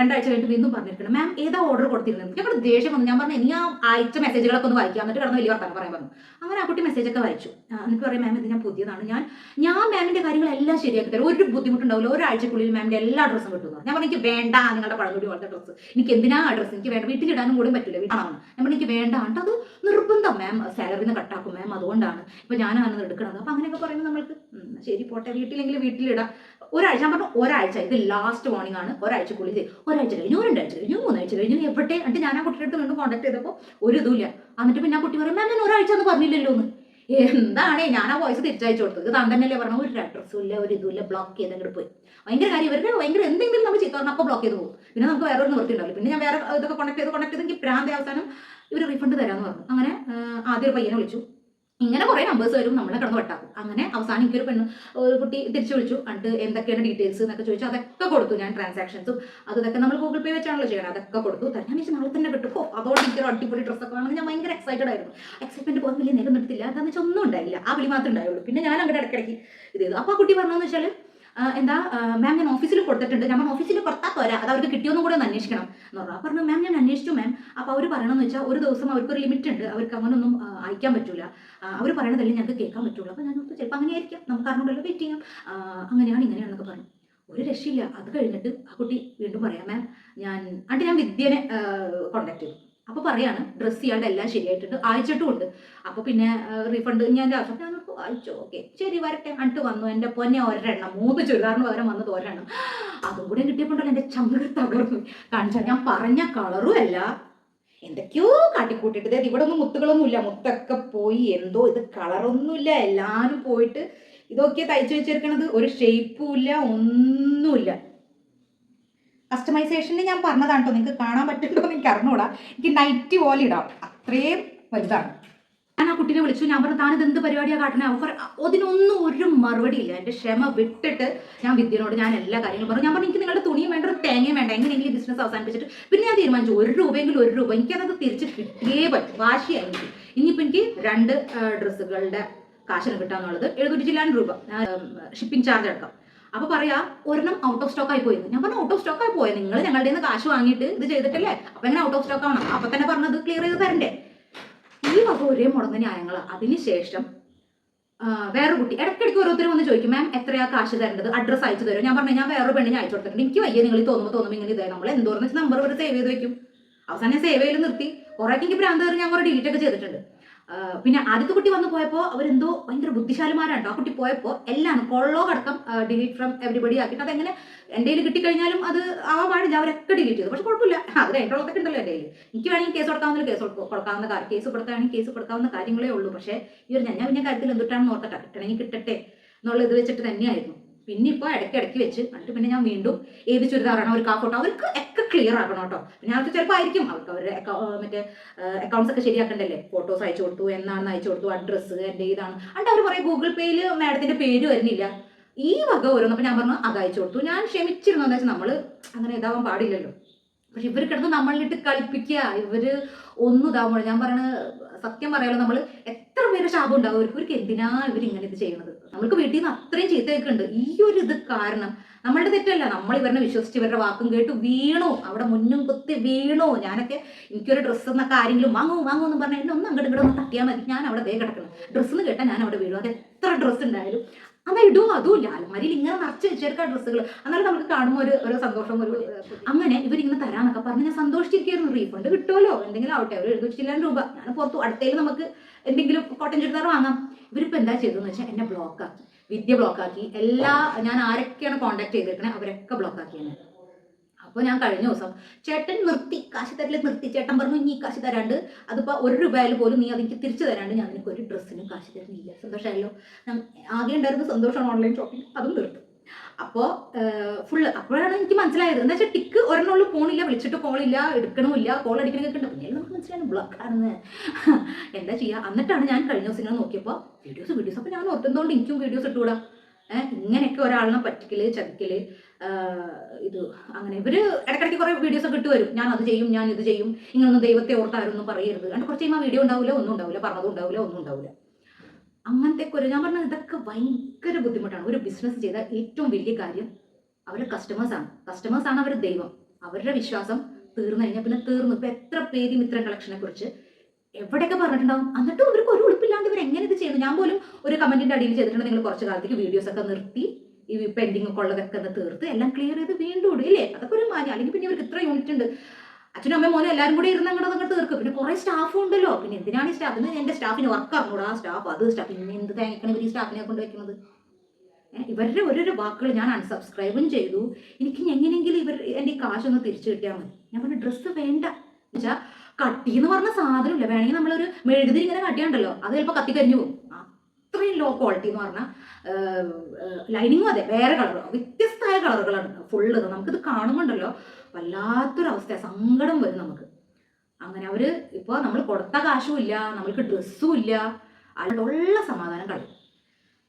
രണ്ടാഴ്ച കഴിഞ്ഞിട്ട് വീണ്ടും പറഞ്ഞിരിക്കണം മാം ഏതാ ഓർഡർ കൊടുത്തിരുന്നത്? ഞങ്ങൾ ദേഷ്യം വന്നു. ഞാൻ പറഞ്ഞു ഇനി ആ അയച്ച മെസ്സേജുകളൊക്കെ ഒന്ന് വായിക്കാം. എന്നിട്ട് കടന്ന് വലിയ വർത്താനം പറയാൻ പറഞ്ഞു. അങ്ങനെ ആ കുട്ടി മെസ്സേജൊക്കെ വായിച്ചു ആ, എന്നിട്ട് പറയും മാം ഇത് ഞാൻ പുതിയതാണ്. ഞാൻ ഞാൻ മാമിന്റെ കാര്യങ്ങളെല്ലാം ശരിയാക്കി തരാം. ഒരു ബുദ്ധിമുട്ടുണ്ടാവില്ല. ഒരാഴ്ചക്കുള്ളിൽ മാമിന്റെ എല്ലാ ഡ്രസ്സും കിട്ടുന്നു ഞാൻ പറഞ്ഞു എനിക്ക് വേണ്ട നിങ്ങളുടെ പഴംകുടി പോലത്തെ ഡ്രസ്സ് എനിക്ക് എന്തിനാ ഡ്രസ്സ് എനിക്ക് വേണ്ട. വീട്ടിലിടാനും കൂടും പറ്റില്ല വീട്ടാണ് ഞാൻ പറഞ്ഞു എനിക്ക് വേണ്ട. അത് നിർബന്ധം മാം സാലറിന്ന് കട്ടാക്കും മാം അതുകൊണ്ടാണ്. ഇപ്പൊ ഞാനാണ് എടുക്കണത്. അപ്പൊ അങ്ങനെയൊക്കെ പറയുമ്പോൾ നമ്മൾക്ക് ശരി പോട്ടെ. വീട്ടിലെങ്കിലും വീട്ടിലിടാം. ഒരാഴ്ച ഞാൻ പറഞ്ഞു ഒരാഴ്ച ഇത് ലാസ്റ്റ് വാർണിംഗ് ആണ്. ഒരാഴ്ചക്കുള്ളിൽ ഒരാഴ്ച കഴിഞ്ഞു രണ്ടാഴ്ച കഴിഞ്ഞു മൂന്നാഴ്ച കഴിഞ്ഞു എവിടെ എന്നിട്ട് ഞാൻ ആ കുട്ടിയുടെ അടുത്ത് വീണ്ടും കോൺടാക്ട് ചെയ്തപ്പോൾ ഒരു ഇതുമില്ല എന്നിട്ട് പിന്നെ ആ കുട്ടി പറയും മാം ഞാൻ ഒരാഴ്ച എന്ന് പറഞ്ഞില്ലല്ലോ എന്ന്. എന്താണ്? ഞാൻ ആ വോയിസ് തിരിച്ചയച്ചു കൊടുത്തത്. താൻ തന്നെയല്ലേ പറഞ്ഞു ഒരു അഡ്രസ്സും ഇല്ല ഒരു ഇതുമില്ല ബ്ലോക്ക് ചെയ്ത് അങ്ങോട്ട് പോയി. ഭയങ്കര കാര്യം ഇവരുടെ ഭയങ്കര എന്തെങ്കിലും നമ്മൾ ചെയ്തു അപ്പോൾ ബ്ലോക്ക് ചെയ്ത് പോകും. പിന്നെ നമുക്ക് വേറെ ഒരു നിവൃത്തി ഉണ്ടാവില്ല. പിന്നെ ഞാൻ വേറെ ഇതൊക്കെ കോൺടാക്ട് ചെയ്ത് കോൺടാക്ട് ചെയ്തെങ്കിൽ പ്രാന്തി അവസാനം ഇവർ റീഫണ്ട് തരാമെന്ന് പറഞ്ഞു. അങ്ങനെ ആദ്യം ഒരു പയ്യനെ വിളിച്ചു. ഇങ്ങനെ കുറേ നമ്പേഴ്സ് വരും നമ്മളെ കിടന്ന് വെട്ടാക്കും. അങ്ങനെ അവസാനം എനിക്കൊരു പെണ്ണ് ഒരു കുട്ടി തിരിച്ചു വിളിച്ചു. എന്നിട്ട് എന്തൊക്കെയാണ് ഡീറ്റെയിൽസ് എന്നൊക്കെ ചോദിച്ചു. അതൊക്കെ കൊടുത്തു ഞാൻ ട്രാൻസാക്ഷൻസും അത് ഇതൊക്കെ നമ്മൾ ഗൂഗിൾ പേ വെച്ചാണല്ലോ ചെയ്യണം അതൊക്കെ കൊടുത്തു. തന്നെ വെച്ചാൽ നാളെ തന്നെ കിട്ടും. ഓ അതോടെ എനിക്കൊരു അടിപൊളി ഡ്രസ്സൊക്കെ വേണമെന്ന് ഞാൻ ഭയങ്കര എക്സൈറ്റഡ് ആയിരുന്നു. എക്സൈറ്റ്മെന്റ് പോകാൻ വലിയ നേരം നിർത്തില്ല എന്താണെന്ന് വെച്ചാൽ ഒന്നും ഉണ്ടായില്ല. ആ വിളി മാത്രമേ ഉണ്ടായുള്ളൂ. പിന്നെ ഞാൻ അങ്ങോട്ട് ഇടയ്ക്കിടയ്ക്ക് ഇത് ചെയ്തു. അപ്പോൾ ആ കുട്ടി പറഞ്ഞതെന്ന് വെച്ചാൽ എന്താ മാം ഞാൻ ഓഫീസിൽ കൊടുത്തിട്ടുണ്ട്. ഞാൻ ഓഫീസിൽ കൊടുത്താൽ പോരാ. അത് അവർക്ക് കിട്ടിയോന്നും കൂടെ ഒന്ന് അന്വേഷിക്കണം. എന്ന് പറഞ്ഞു. പറഞ്ഞു മാം ഞാൻ അന്വേഷിച്ചു മാം അപ്പോൾ അവർ പറയണമെന്ന് വെച്ചാൽ ഒരു ദിവസം അവർക്കൊരു ലിമിറ്റ് ഉണ്ട്. അവർക്ക് അങ്ങനൊന്നും അയക്കാൻ പറ്റൂല. അവർ പറയണതല്ലേ ഞങ്ങൾക്ക് കേൾക്കാൻ പറ്റുള്ളൂ. അപ്പോൾ ഞാൻ ഓർത്തു ചിലപ്പോൾ അങ്ങനെ ആയിരിക്കാം നമുക്ക് അറിഞ്ഞുണ്ടല്ലോ വെയിറ്റ് ചെയ്യാം. അങ്ങനെയാണ് ഇങ്ങനെയാണെന്നൊക്കെ പറഞ്ഞു. ഒരു രക്ഷയില്ല. അത് കഴിഞ്ഞിട്ട് ആ കുട്ടി വീണ്ടും പറയാം മാം ഞാൻ ആണ്ട് ഞാൻ വിദ്യനെ കോണ്ടാക്ട് ചെയ്തു. അപ്പോൾ പറയാണ് ഡ്രസ്സ് ചെയ്യാണ്ട് എല്ലാം ശരിയായിട്ടുണ്ട്. അയച്ചിട്ടും ഉണ്ട് അപ്പോൾ പിന്നെ റീഫണ്ട് ഞാൻ ആവശ്യം ഓർത്തു, ഓക്കെ ശരി വരട്ടെ അണ്ട് വന്നു. എന്റെ പൊന്നെ ഒരെണ്ണം മൂന്ന് ചുരിദാറിന് പകരം വന്നത് ഒരെണ്ണം. അതും കൂടെ കിട്ടിയപ്പോണ്ടല്ലോ എന്റെ ചമ്മൽ തകർന്നു. കാണിച്ചാൽ ഞാൻ പറഞ്ഞ കളറും അല്ല. എന്തൊക്കെയോ കാട്ടിക്കൂട്ടിട്ട് ഇവിടെ ഒന്നും മുത്തുകളൊന്നും ഇല്ല. മുത്തൊക്കെ പോയി. എന്തോ ഇത് കളറൊന്നുമില്ല എല്ലാരും പോയിട്ട് ഇതൊക്കെ തയ്ച്ചു വെച്ചിരിക്കണത് ഒരു ഷേപ്പും ഇല്ല ഒന്നുമില്ല കസ്റ്റമൈസേഷന് ഞാൻ പറഞ്ഞതാണ് കേട്ടോ. നിങ്ങൾക്ക് കാണാൻ പറ്റുന്നുണ്ടോ എന്ന് എനിക്ക് എനിക്ക് നൈറ്റ് പോലെ ഇടാം. അത്രയും വലുതാണ്. ഞാൻ ആ കുട്ടീനെ വിളിച്ചു. ഞാൻ പറഞ്ഞു താനിത് എന്ത് പരിപാടിയാണ് കാട്ടണേ അവർ അതിനൊന്നും ഒരു മറുപടി ഇല്ല എന്റെ ക്ഷമ വിട്ടിട്ട് ഞാൻ വിദ്യനോട് ഞാൻ എല്ലാ കാര്യങ്ങളും പറഞ്ഞു. ഞാൻ പറഞ്ഞു എനിക്ക് നിങ്ങളുടെ തുണിയും വേണ്ട ഒരു തേങ്ങയും വേണ്ട. എങ്ങനെയെങ്കിലും ബിസിനസ് അവസാനിപ്പിച്ചിട്ട്? പിന്നെ ഞാൻ തീരുമാനിച്ചു ഒരു രൂപയെങ്കിലും ഒരു രൂപ. എനിക്കത് തിരിച്ച് കിട്ടിയേ പറ്റും. വാശിയായി എനിക്ക് ഇനിയിപ്പോൾ എനിക്ക് രണ്ട് ഡ്രസ്സുകളുടെ കാശിന് കിട്ടാന്നുള്ളത് എഴുന്നൂറ്റി ചില്ലാൻ രൂപ. ഷിപ്പിംഗ് ചാർജ് അടക്കം. അപ്പൊ പറയാ ഒരെണ്ണം ഔട്ട് ഓഫ് സ്റ്റോക്ക് ആയി പോയിരുന്നു. ഞാൻ പറഞ്ഞു ഔട്ട് ഓഫ് സ്റ്റോക്ക് ആയി പോയത് നിങ്ങൾ ഞങ്ങളുടെ നിന്ന് കാശ് വാങ്ങിയിട്ട് ഇത് ചെയ്തിട്ടല്ലേ? അപ്പൊ എങ്ങനെ ഔട്ട് ഓഫ് സ്റ്റോക്ക് ആവണം? അപ്പൊ തന്നെ പറഞ്ഞത് ക്ലിയർ ചെയ്ത് തരണ്ടേ. ഈ വക ഒരേ മുടങ്ങ ന്യായങ്ങളാ. അതിനുശേഷം വേറെ കുട്ടി ഇടയ്ക്കിടയ്ക്ക് ഓരോരുത്തരും വന്ന് ചോദിക്കും മാം എത്രയാ കാശ് തരേണ്ടത്? അഡ്രസ്സ് അയച്ചു തരും ഞാൻ പറഞ്ഞു ഞാൻ വേറെ പെണ്ണിനെ അയച്ചു കൊടുത്തിട്ടുണ്ട്. എനിക്ക് വയ്യ നിങ്ങൾ തോന്നുമ്പോൾ തോന്നുമ്പോൾ ഇങ്ങനെ ഇതായി. നമ്മൾ എന്തോരം വെച്ച് നമ്പർ ഒരു സേവ് ചെയ്ത് വെക്കും. അവസാനം സേവ് ചെയ്ത് നിർത്തി. കുറേക്കെങ്കിൽ ഭ്രാന്ത് കയറി ഞാൻ കുറെ ഡിലീറ്റ് ഒക്കെ ചെയ്തിട്ടുണ്ട്. പിന്നെ ആദ്യത്തെ കുട്ടി വന്നു പോയപ്പോൾ അവരെന്തോ ഭയങ്കര ബുദ്ധിശാലിമാരാണ് ആ കുട്ടി പോയപ്പോൾ എല്ലാം കൊള്ളോ കടക്കം ഡിലീറ്റ് ഫ്രം എവറിബഡി ആക്കിയിട്ട് അതെങ്ങനെ എന്റെ കയ്യിൽ കിട്ടിക്കഴിഞ്ഞാലും അത് ആവാൻ പാടില്ല അവരൊക്കെ ഡിലീറ്റ് ചെയ്തു. പക്ഷെ കുഴപ്പമില്ല. അത് കഴിഞ്ഞിട്ടുള്ളതൊക്കെ ഉണ്ടല്ലോ എന്റെ കയ്യിൽ എനിക്ക് വേണമെങ്കിൽ കേസ് കൊടുക്കാവുന്ന കേസ് കൊടുക്ക- കൊടുക്കാവുന്ന കേസ് കൊടുക്കുകയാണെങ്കിൽ കേസ് കൊടുക്കാവുന്ന കാര്യങ്ങളേ ഉള്ളൂ. പക്ഷേ ഈ ഒരു ഞാൻ പിന്നെ കാര്യത്തിൽ എന്തുട്ടാണെന്ന് ഓർത്തട്ടെ. കിട്ടണമെങ്കിൽ കിട്ടട്ടെ എന്നുള്ള ഇത് വെച്ചിട്ട് തന്നെയായിരുന്നു. പിന്നെ ഇപ്പോൾ ഇടയ്ക്ക് ഇടയ്ക്ക് വെച്ച് എന്നിട്ട് പിന്നെ ഞാൻ വീണ്ടും ഏത് ചുരിദാറാണ് അവർക്ക് ആ ഫോട്ടോ അവർക്ക് ഒക്കെ ക്ലിയർ ആക്കണം കേട്ടോ. പിന്നെ അവർക്ക് ചിലപ്പോൾ ആയിരിക്കും അവർക്ക് അവരുടെ മറ്റേ അക്കൗണ്ട്സ് ഒക്കെ ശരിയാക്കണ്ടല്ലേ? ഫോട്ടോസ് അയച്ചു കൊടുത്തു എന്നാണ് അയച്ചു കൊടുത്തു അഡ്രസ്സ് എന്റെ ഇതാണ്. എന്നിട്ട് അവർ പറയും ഗൂഗിൾ പേയിൽ മാഡത്തിന്റെ പേര് വരുന്നില്ല. ഈ വക ഓരോന്ന് അപ്പൊ ഞാൻ പറഞ്ഞു അത് അയച്ചു കൊടുത്തു. ഞാൻ ക്ഷമിച്ചിരുന്നു. എന്താ വെച്ചാൽ നമ്മൾ അങ്ങനെ ഇതാവാൻ പാടില്ലല്ലോ. പക്ഷെ ഇവർ കിടന്ന് നമ്മളിട്ട് കളിപ്പിക്കുക ഇവർ ഒന്നും ഇതാവുമ്പോൾ ഞാൻ പറയണ സത്യം പറയാലോ നമ്മൾ എത്ര പേര് ശാപം ഉണ്ടാവും? ഇവർക്ക് എന്തിനാ ഇവർ ഇങ്ങനെ ഇത് ചെയ്യണത്? നമ്മൾക്ക് വീട്ടിൽ നിന്ന് അത്രയും ചീത്തയൊക്കെ ഉണ്ട് ഈ ഒരു ഇത് കാരണം നമ്മളുടെ തെറ്റല്ല. നമ്മൾ ഇവരെ വിശ്വസിച്ച് ഇവരുടെ വാക്കും കേട്ട് വീണോ. അവിടെ മുന്നും കുത്തി വീണു. ഞാനൊക്കെ എനിക്കൊരു ഡ്രസ്സ് എന്നൊക്കെ ആരെങ്കിലും വാങ്ങൂ വാങ്ങൂ എന്ന് പറഞ്ഞാൽ എന്നെ ഒന്ന് അങ്ങോട്ട് ഇവിടെ ഒന്ന് തട്ടിയാൽ മതി. ഞാൻ അവിടെ ദേ കിടക്കണം ഡ്രസ്സ് എന്ന് കേട്ടാൽ ഞാൻ അവിടെ വീഴും. അത് എത്ര ഡ്രസ്സ് ഉണ്ടായാലും അത് ഇടും അതുമില്ല. അലമാരിയിൽ ഇങ്ങനെ നിറച്ച് വെച്ചേർക്കാൻ ഡ്രസ്സുകൾ. എന്നാലും നമുക്ക് കാണുമ്പോൾ ഒരു ഒരു സന്തോഷം ഒരു അങ്ങനെ ഇവരിങ്ങനെ തരാന്നൊക്കെ പറഞ്ഞ് ഞാൻ സന്തോഷിച്ചിരിക്കുന്നു റീഫണ്ട് കിട്ടുമല്ലോ? എന്തെങ്കിലും ആവട്ടെ ഒരു എഴുപത്തിച്ചില്ലാൻ രൂപ. ഞാൻ പുറത്തു അടുത്തേൽ നമുക്ക് എന്തെങ്കിലും കോട്ടൻ ചുരിദാർ വാങ്ങാം. ഇവരിപ്പോൾ എന്താ ചെയ്തതെന്ന് വെച്ചാൽ എന്നെ ബ്ലോക്കാക്കി വിദ്യ ബ്ലോക്കാക്കി എല്ലാ ഞാൻ ആരൊക്കെയാണ് കോൺടാക്ട് ചെയ്തിരിക്കണേ അവരൊക്കെ ബ്ലോക്കാക്കി എന്നെ അപ്പോൾ ഞാൻ കഴിഞ്ഞ ദിവസം ചേട്ടൻ നിർത്തി കാശ് തരൽ നിർത്തി. ചേട്ടൻ പറഞ്ഞു നീ കാശി തരാണ്ട്. അതിപ്പോൾ ഒരു രൂപയിൽ പോലും നീ അതെനിക്ക് തിരിച്ചു തരാണ്ട് ഞാൻ നിനക്ക് ഒരു ഡ്രസ്സിനും കാശി തരുന്നില്ല. സന്തോഷമായല്ലോ. ആകെ ഉണ്ടായിരുന്ന സന്തോഷമാണ് ഓൺലൈൻ ഷോപ്പിംഗ് അതും തീർത്തു. അപ്പോൾ ഫുള്ള് അപ്പോഴാണ് എനിക്ക് മനസ്സിലായത്. എന്താ വെച്ചാൽ ടിക്ക് ഒരെണ്ണമുള്ള ഫോണില്ല വിളിച്ചിട്ട് കോളില്ല എടുക്കണമില്ല കോൾ അടിക്കണമൊക്കെ ഉണ്ട്. പിന്നെ നമുക്ക് മനസ്സിലായി ബ്ലോക്കാണെന്ന് എന്താ ചെയ്യുക എന്നിട്ടാണ് ഞാൻ കഴിഞ്ഞ ദിവസം ഇങ്ങനെ നോക്കിയപ്പോൾ വീഡിയോസ് വീഡിയോസ് അപ്പോൾ ഞാൻ ഓർത്തുന്നതുകൊണ്ട് എനിക്കും വീഡിയോസ് ഇട്ടുകൂടാ ഇങ്ങനെയൊക്കെ ഒരാളിനെ പറ്റിക്കൽ ചതിക്കൽ ഇത് അങ്ങനെ ഇവർ ഇടയ്ക്കിടയ്ക്ക് കുറെ വീഡിയോസ് ഒക്കെ ഇട്ട് വരും. ഞാൻ അത് ചെയ്യും ഞാൻ ഇത് ചെയ്യും. ഇങ്ങനൊന്നും ദൈവത്തെ ഓർത്താരൊന്നും പറയരുത്. അങ്ങനെ കുറച്ച് കഴിയുമ്പോൾ വീഡിയോ ഉണ്ടാവില്ല ഒന്നും ഉണ്ടാവില്ല പറഞ്ഞതും ഉണ്ടാവില്ല ഒന്നും ഉണ്ടാവില്ല അങ്ങനത്തെ ഒരു ഞാൻ പറഞ്ഞത് ഇതൊക്കെ ഭയങ്കര ബുദ്ധിമുട്ടാണ്. ഒരു ബിസിനസ് ചെയ്ത ഏറ്റവും വലിയ കാര്യം അവരുടെ കസ്റ്റമേഴ്സാണ് കസ്റ്റമേഴ്സാണ് അവരുടെ ദൈവം. അവരുടെ വിശ്വാസം തീർന്നു കഴിഞ്ഞാൽ പിന്നെ തീർന്നു. ഇപ്പൊ എത്ര പേര് മിത്രം കളക്ഷനെ കുറിച്ച് എവിടെയൊക്കെ പറഞ്ഞിട്ടുണ്ടാവും? എന്നിട്ടും ഇവർക്ക് ഒരു ഉളുപ്പില്ലാണ്ട് ഇവർ എങ്ങനെ ഇത് ചെയ്യുന്നു? ഞാൻ പോലും ഒരു കമന്റിന്റെ അടിയിൽ ചെയ്തിട്ടുണ്ട്. നിങ്ങൾ കുറച്ച് കാലത്തേക്ക് വീഡിയോസ് ഒക്കെ നിർത്തി. ഈ പെൻഡിങ് ഒക്കെ ഉള്ളതൊക്കെ ഒന്ന് തീർത്ത് എല്ലാം ക്ലിയർ ചെയ്ത് വീണ്ടും ഇടും ഇല്ലേ? അതൊക്കെ ഒരു മാന്യം അല്ലെങ്കിൽ പിന്നെ ഇവർക്ക് ഇത്ര യൂണിറ്റ് ഉണ്ട്. അച്ഛനും അമ്മയും മോനും എല്ലാവരും കൂടി ഇരുന്ന് അങ്ങോട്ട് അങ്ങോട്ട് തീർക്കും. പിന്നെ കുറെ സ്റ്റാഫും ഉണ്ടല്ലോ. പിന്നെ എന്തിനാണ് ഈ സ്റ്റാഫ് എന്റെ സ്റ്റാഫിന് വർക്ക് ആ സ്റ്റാഫ് അത് സ്റ്റാഫ് പിന്നെ എന്ത് തേങ്ങക്കണം ഈ സ്റ്റാഫിനെ കൊണ്ട് വെക്കുന്നത് ഇവരുടെ ഓരോരോ വാക്കുകൾ ഞാൻ അൺസബ്സ്ക്രൈബും ചെയ്തു. എനിക്ക് എങ്ങനെയെങ്കിലും ഇവർ എന്റെ ഈ കാശൊന്ന് തിരിച്ചു കിട്ടിയാൽ മതി. ഞാൻ പറഞ്ഞു ഡ്രസ്സ് വേണ്ട. എന്നുവെച്ചാൽ കട്ടി എന്ന് പറഞ്ഞ സാധനമില്ല. വേണമെങ്കിൽ നമ്മളൊരു മെഴുകുതിരി ഇങ്ങനെ കട്ടിയാണ്ടല്ലോ. അത് ചിലപ്പോൾ കത്തിക്കരിഞ്ഞു പോകും. അത്രയും ലോ ക്വാളിറ്റി എന്ന് പറഞ്ഞാൽ ലൈനിങ്ങും അതെ വേറെ കളർ വ്യത്യസ്തമായ കളറുകളാണ് ഫുള്ള് നമുക്കിത് കാണുമ്പോണ്ടല്ലോ വല്ലാത്തൊരവസ്ഥ സങ്കടം വരും നമുക്ക്. അങ്ങനെ അവർ ഇപ്പോൾ നമ്മൾ കൊടുത്ത കാശും ഇല്ല നമ്മൾക്ക് ഡ്രസ്സും ഇല്ല. അതിലുള്ള സമാധാനം കളയും.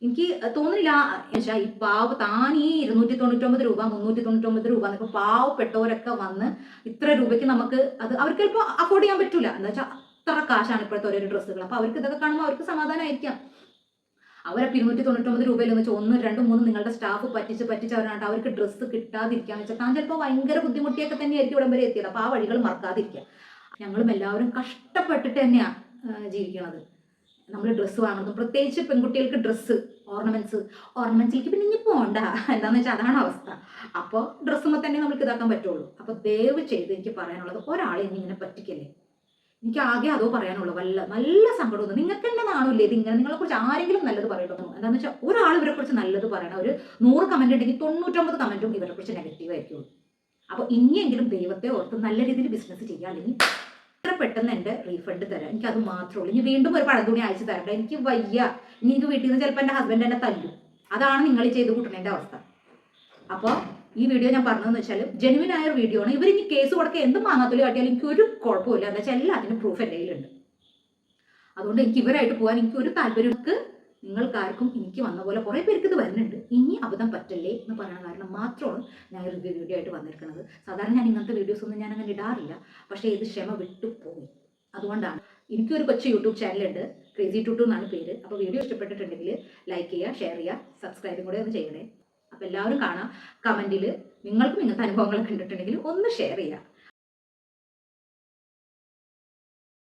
എനിക്ക് തോന്നുന്നില്ല എന്നുവെച്ചാൽ ഈ പാവ താൻ ഈ ഇരുന്നൂറ്റി തൊണ്ണൂറ്റൊമ്പത് രൂപ മുന്നൂറ്റി തൊണ്ണൂറ്റൊമ്പത് രൂപ എന്നൊക്കെ പാവപ്പെട്ടവരൊക്കെ വന്ന് ഇത്ര രൂപയ്ക്ക് നമുക്ക് അത് അവർക്ക് ചിലപ്പോൾ അഫോർഡ് ചെയ്യാൻ പറ്റില്ല എന്ന് വെച്ചാൽ അത്ര കാശാണ് ഇപ്പോഴത്തെ ഓരോരോ ഡ്രസ്സുകൾ അപ്പോൾ അവർക്ക് ഇതൊക്കെ കാണുമ്പോൾ അവർക്ക് സമാധാനമായിരിക്കാം അവരപ്പോൾ ഇരുന്നൂറ്റി തൊണ്ണൂറ്റൊമ്പത് രൂപയിൽ എന്ന് വെച്ചാൽ ഒന്ന് രണ്ടും മൂന്ന് നിങ്ങളുടെ സ്റ്റാഫ് പറ്റിച്ച് പറ്റിച്ച് പറ്റിച്ചവരാണ് അവർക്ക് ഡ്രസ്സ് കിട്ടാതിരിക്കാന്ന് വെച്ചാൽ താൻ ചിലപ്പോൾ ഭയങ്കര ബുദ്ധിമുട്ടിയൊക്കെ തന്നെയായിരിക്കും ഇവിടം വരെ എത്തിയത്. അപ്പോൾ ആ വഴികൾ മറക്കാതിരിക്കുക. ഞങ്ങളും എല്ലാവരും കഷ്ടപ്പെട്ടിട്ട് തന്നെയാണ് ജീവിക്കണത്. നമ്മൾ ഡ്രസ്സ് വാങ്ങുന്നത് പ്രത്യേകിച്ച് പെൺകുട്ടികൾക്ക് ഡ്രസ്സ് ഓർണമെന്റ്സ് ഓർണമെന്റ്സിലേക്ക് പിന്നെ ഇനി പോണ്ട. എന്താണെന്ന് വെച്ചാൽ അതാണ് അവസ്ഥ. അപ്പോൾ ഡ്രസ്സുമ്പോൾ തന്നെ നമുക്ക് ഇതാക്കാൻ പറ്റുള്ളൂ. അപ്പോൾ ദയവ് ചെയ്ത് എനിക്ക് പറയാനുള്ളത് ഒരാളെ ഇനി ഇങ്ങനെ പറ്റിക്കല്ലേ? എനിക്ക് ആകെ അതോ പറയാനുള്ളൂ. വല്ല നല്ല സങ്കടമൊന്നും നിങ്ങൾക്ക് തന്നെ നാണില്ലേ ഇങ്ങനെ. നിങ്ങളെ കുറിച്ച് ആരെങ്കിലും നല്ലത് പറയട്ടോ എന്താണെന്ന് വെച്ചാൽ ഒരാൾ ഇവരെ കുറിച്ച് നല്ലത് പറയണം ഒരു നൂറ് കമന്റ് ഉണ്ടെങ്കിൽ തൊണ്ണൂറ്റൊമ്പത് കമന്റും ഇവരെ കുറിച്ച് നെഗറ്റീവ് ആയിരിക്കുള്ളൂ. അപ്പോൾ ഇനിയെങ്കിലും ദൈവത്തെ ഓർത്ത് നല്ല രീതിയിൽ ബിസിനസ് ചെയ്യുക. അല്ലെങ്കിൽ എത്ര പെട്ടെന്ന് എന്റെ റീഫണ്ട് തരാം. എനിക്ക് അത് മാത്രമേ ഇനി വീണ്ടും ഒരു പഴം തുണി അയച്ചു തരണ്ട. എനിക്ക് വയ്യ. ഇനി എനിക്ക് വീട്ടിൽ നിന്ന് ചിലപ്പോൾ എന്റെ ഹസ്ബൻഡ് എന്നെ തല്ലും. അതാണ് നിങ്ങൾ ചെയ്ത് കൂട്ടണേന്റെ അവസ്ഥ. അപ്പോൾ ഈ വീഡിയോ ഞാൻ പറഞ്ഞതെന്ന് വെച്ചാൽ ജെനുവിൻ ആയ ഒരു വീഡിയോ ആണ്. ഇവർ ഇനി കേസ് കൊടുക്കുക എന്ത് മാങ്ങാത്തൊലി കാട്ടിയാലും എനിക്ക് ഒരു കുഴപ്പമില്ല എന്താ വെച്ചാൽ എല്ലാത്തിനും പ്രൂഫ് എന്റെ കയ്യിലുണ്ട്. അതുകൊണ്ട് എനിക്ക് ഇവരായിട്ട് പോകാൻ എനിക്ക് ഒരു താല്പര്യം നിങ്ങൾക്കാർക്കും എനിക്ക് വന്ന പോലെ കുറേ പേർക്ക് ഇത് വരുന്നുണ്ട്. ഇനി അബദ്ധം പറ്റല്ലേ എന്ന് പറയുന്ന കാരണം മാത്രമാണ് ഞാൻ റിവ്യൂ വീഡിയോ ആയിട്ട് വന്നിരിക്കുന്നത്. സാധാരണ ഞാൻ ഇങ്ങനത്തെ വീഡിയോസ് ഒന്നും ഞാൻ അങ്ങനെ ഇടാറില്ല. പക്ഷേ ഇത് ക്ഷമ വിട്ടു പോയി. അതുകൊണ്ടാണ് എനിക്കൊരു കൊച്ചു യൂട്യൂബ് ചാനലുണ്ട് ക്രേസി ടു ടു എന്നാണ് പേര്. അപ്പോൾ വീഡിയോ ഇഷ്ടപ്പെട്ടിട്ടുണ്ടെങ്കിൽ ലൈക്ക് ചെയ്യുക ഷെയർ ചെയ്യുക സബ്സ്ക്രൈബും കൂടെ ഒന്ന് ചെയ്യണേ. എല്ലാവരും കാണാം കമന്റിൽ നിങ്ങൾക്കും ഇങ്ങനത്തെ അനുഭവങ്ങളൊക്കെ കണ്ടിട്ടുണ്ടെങ്കിൽ ഒന്ന് ഷെയർ ചെയ്യുക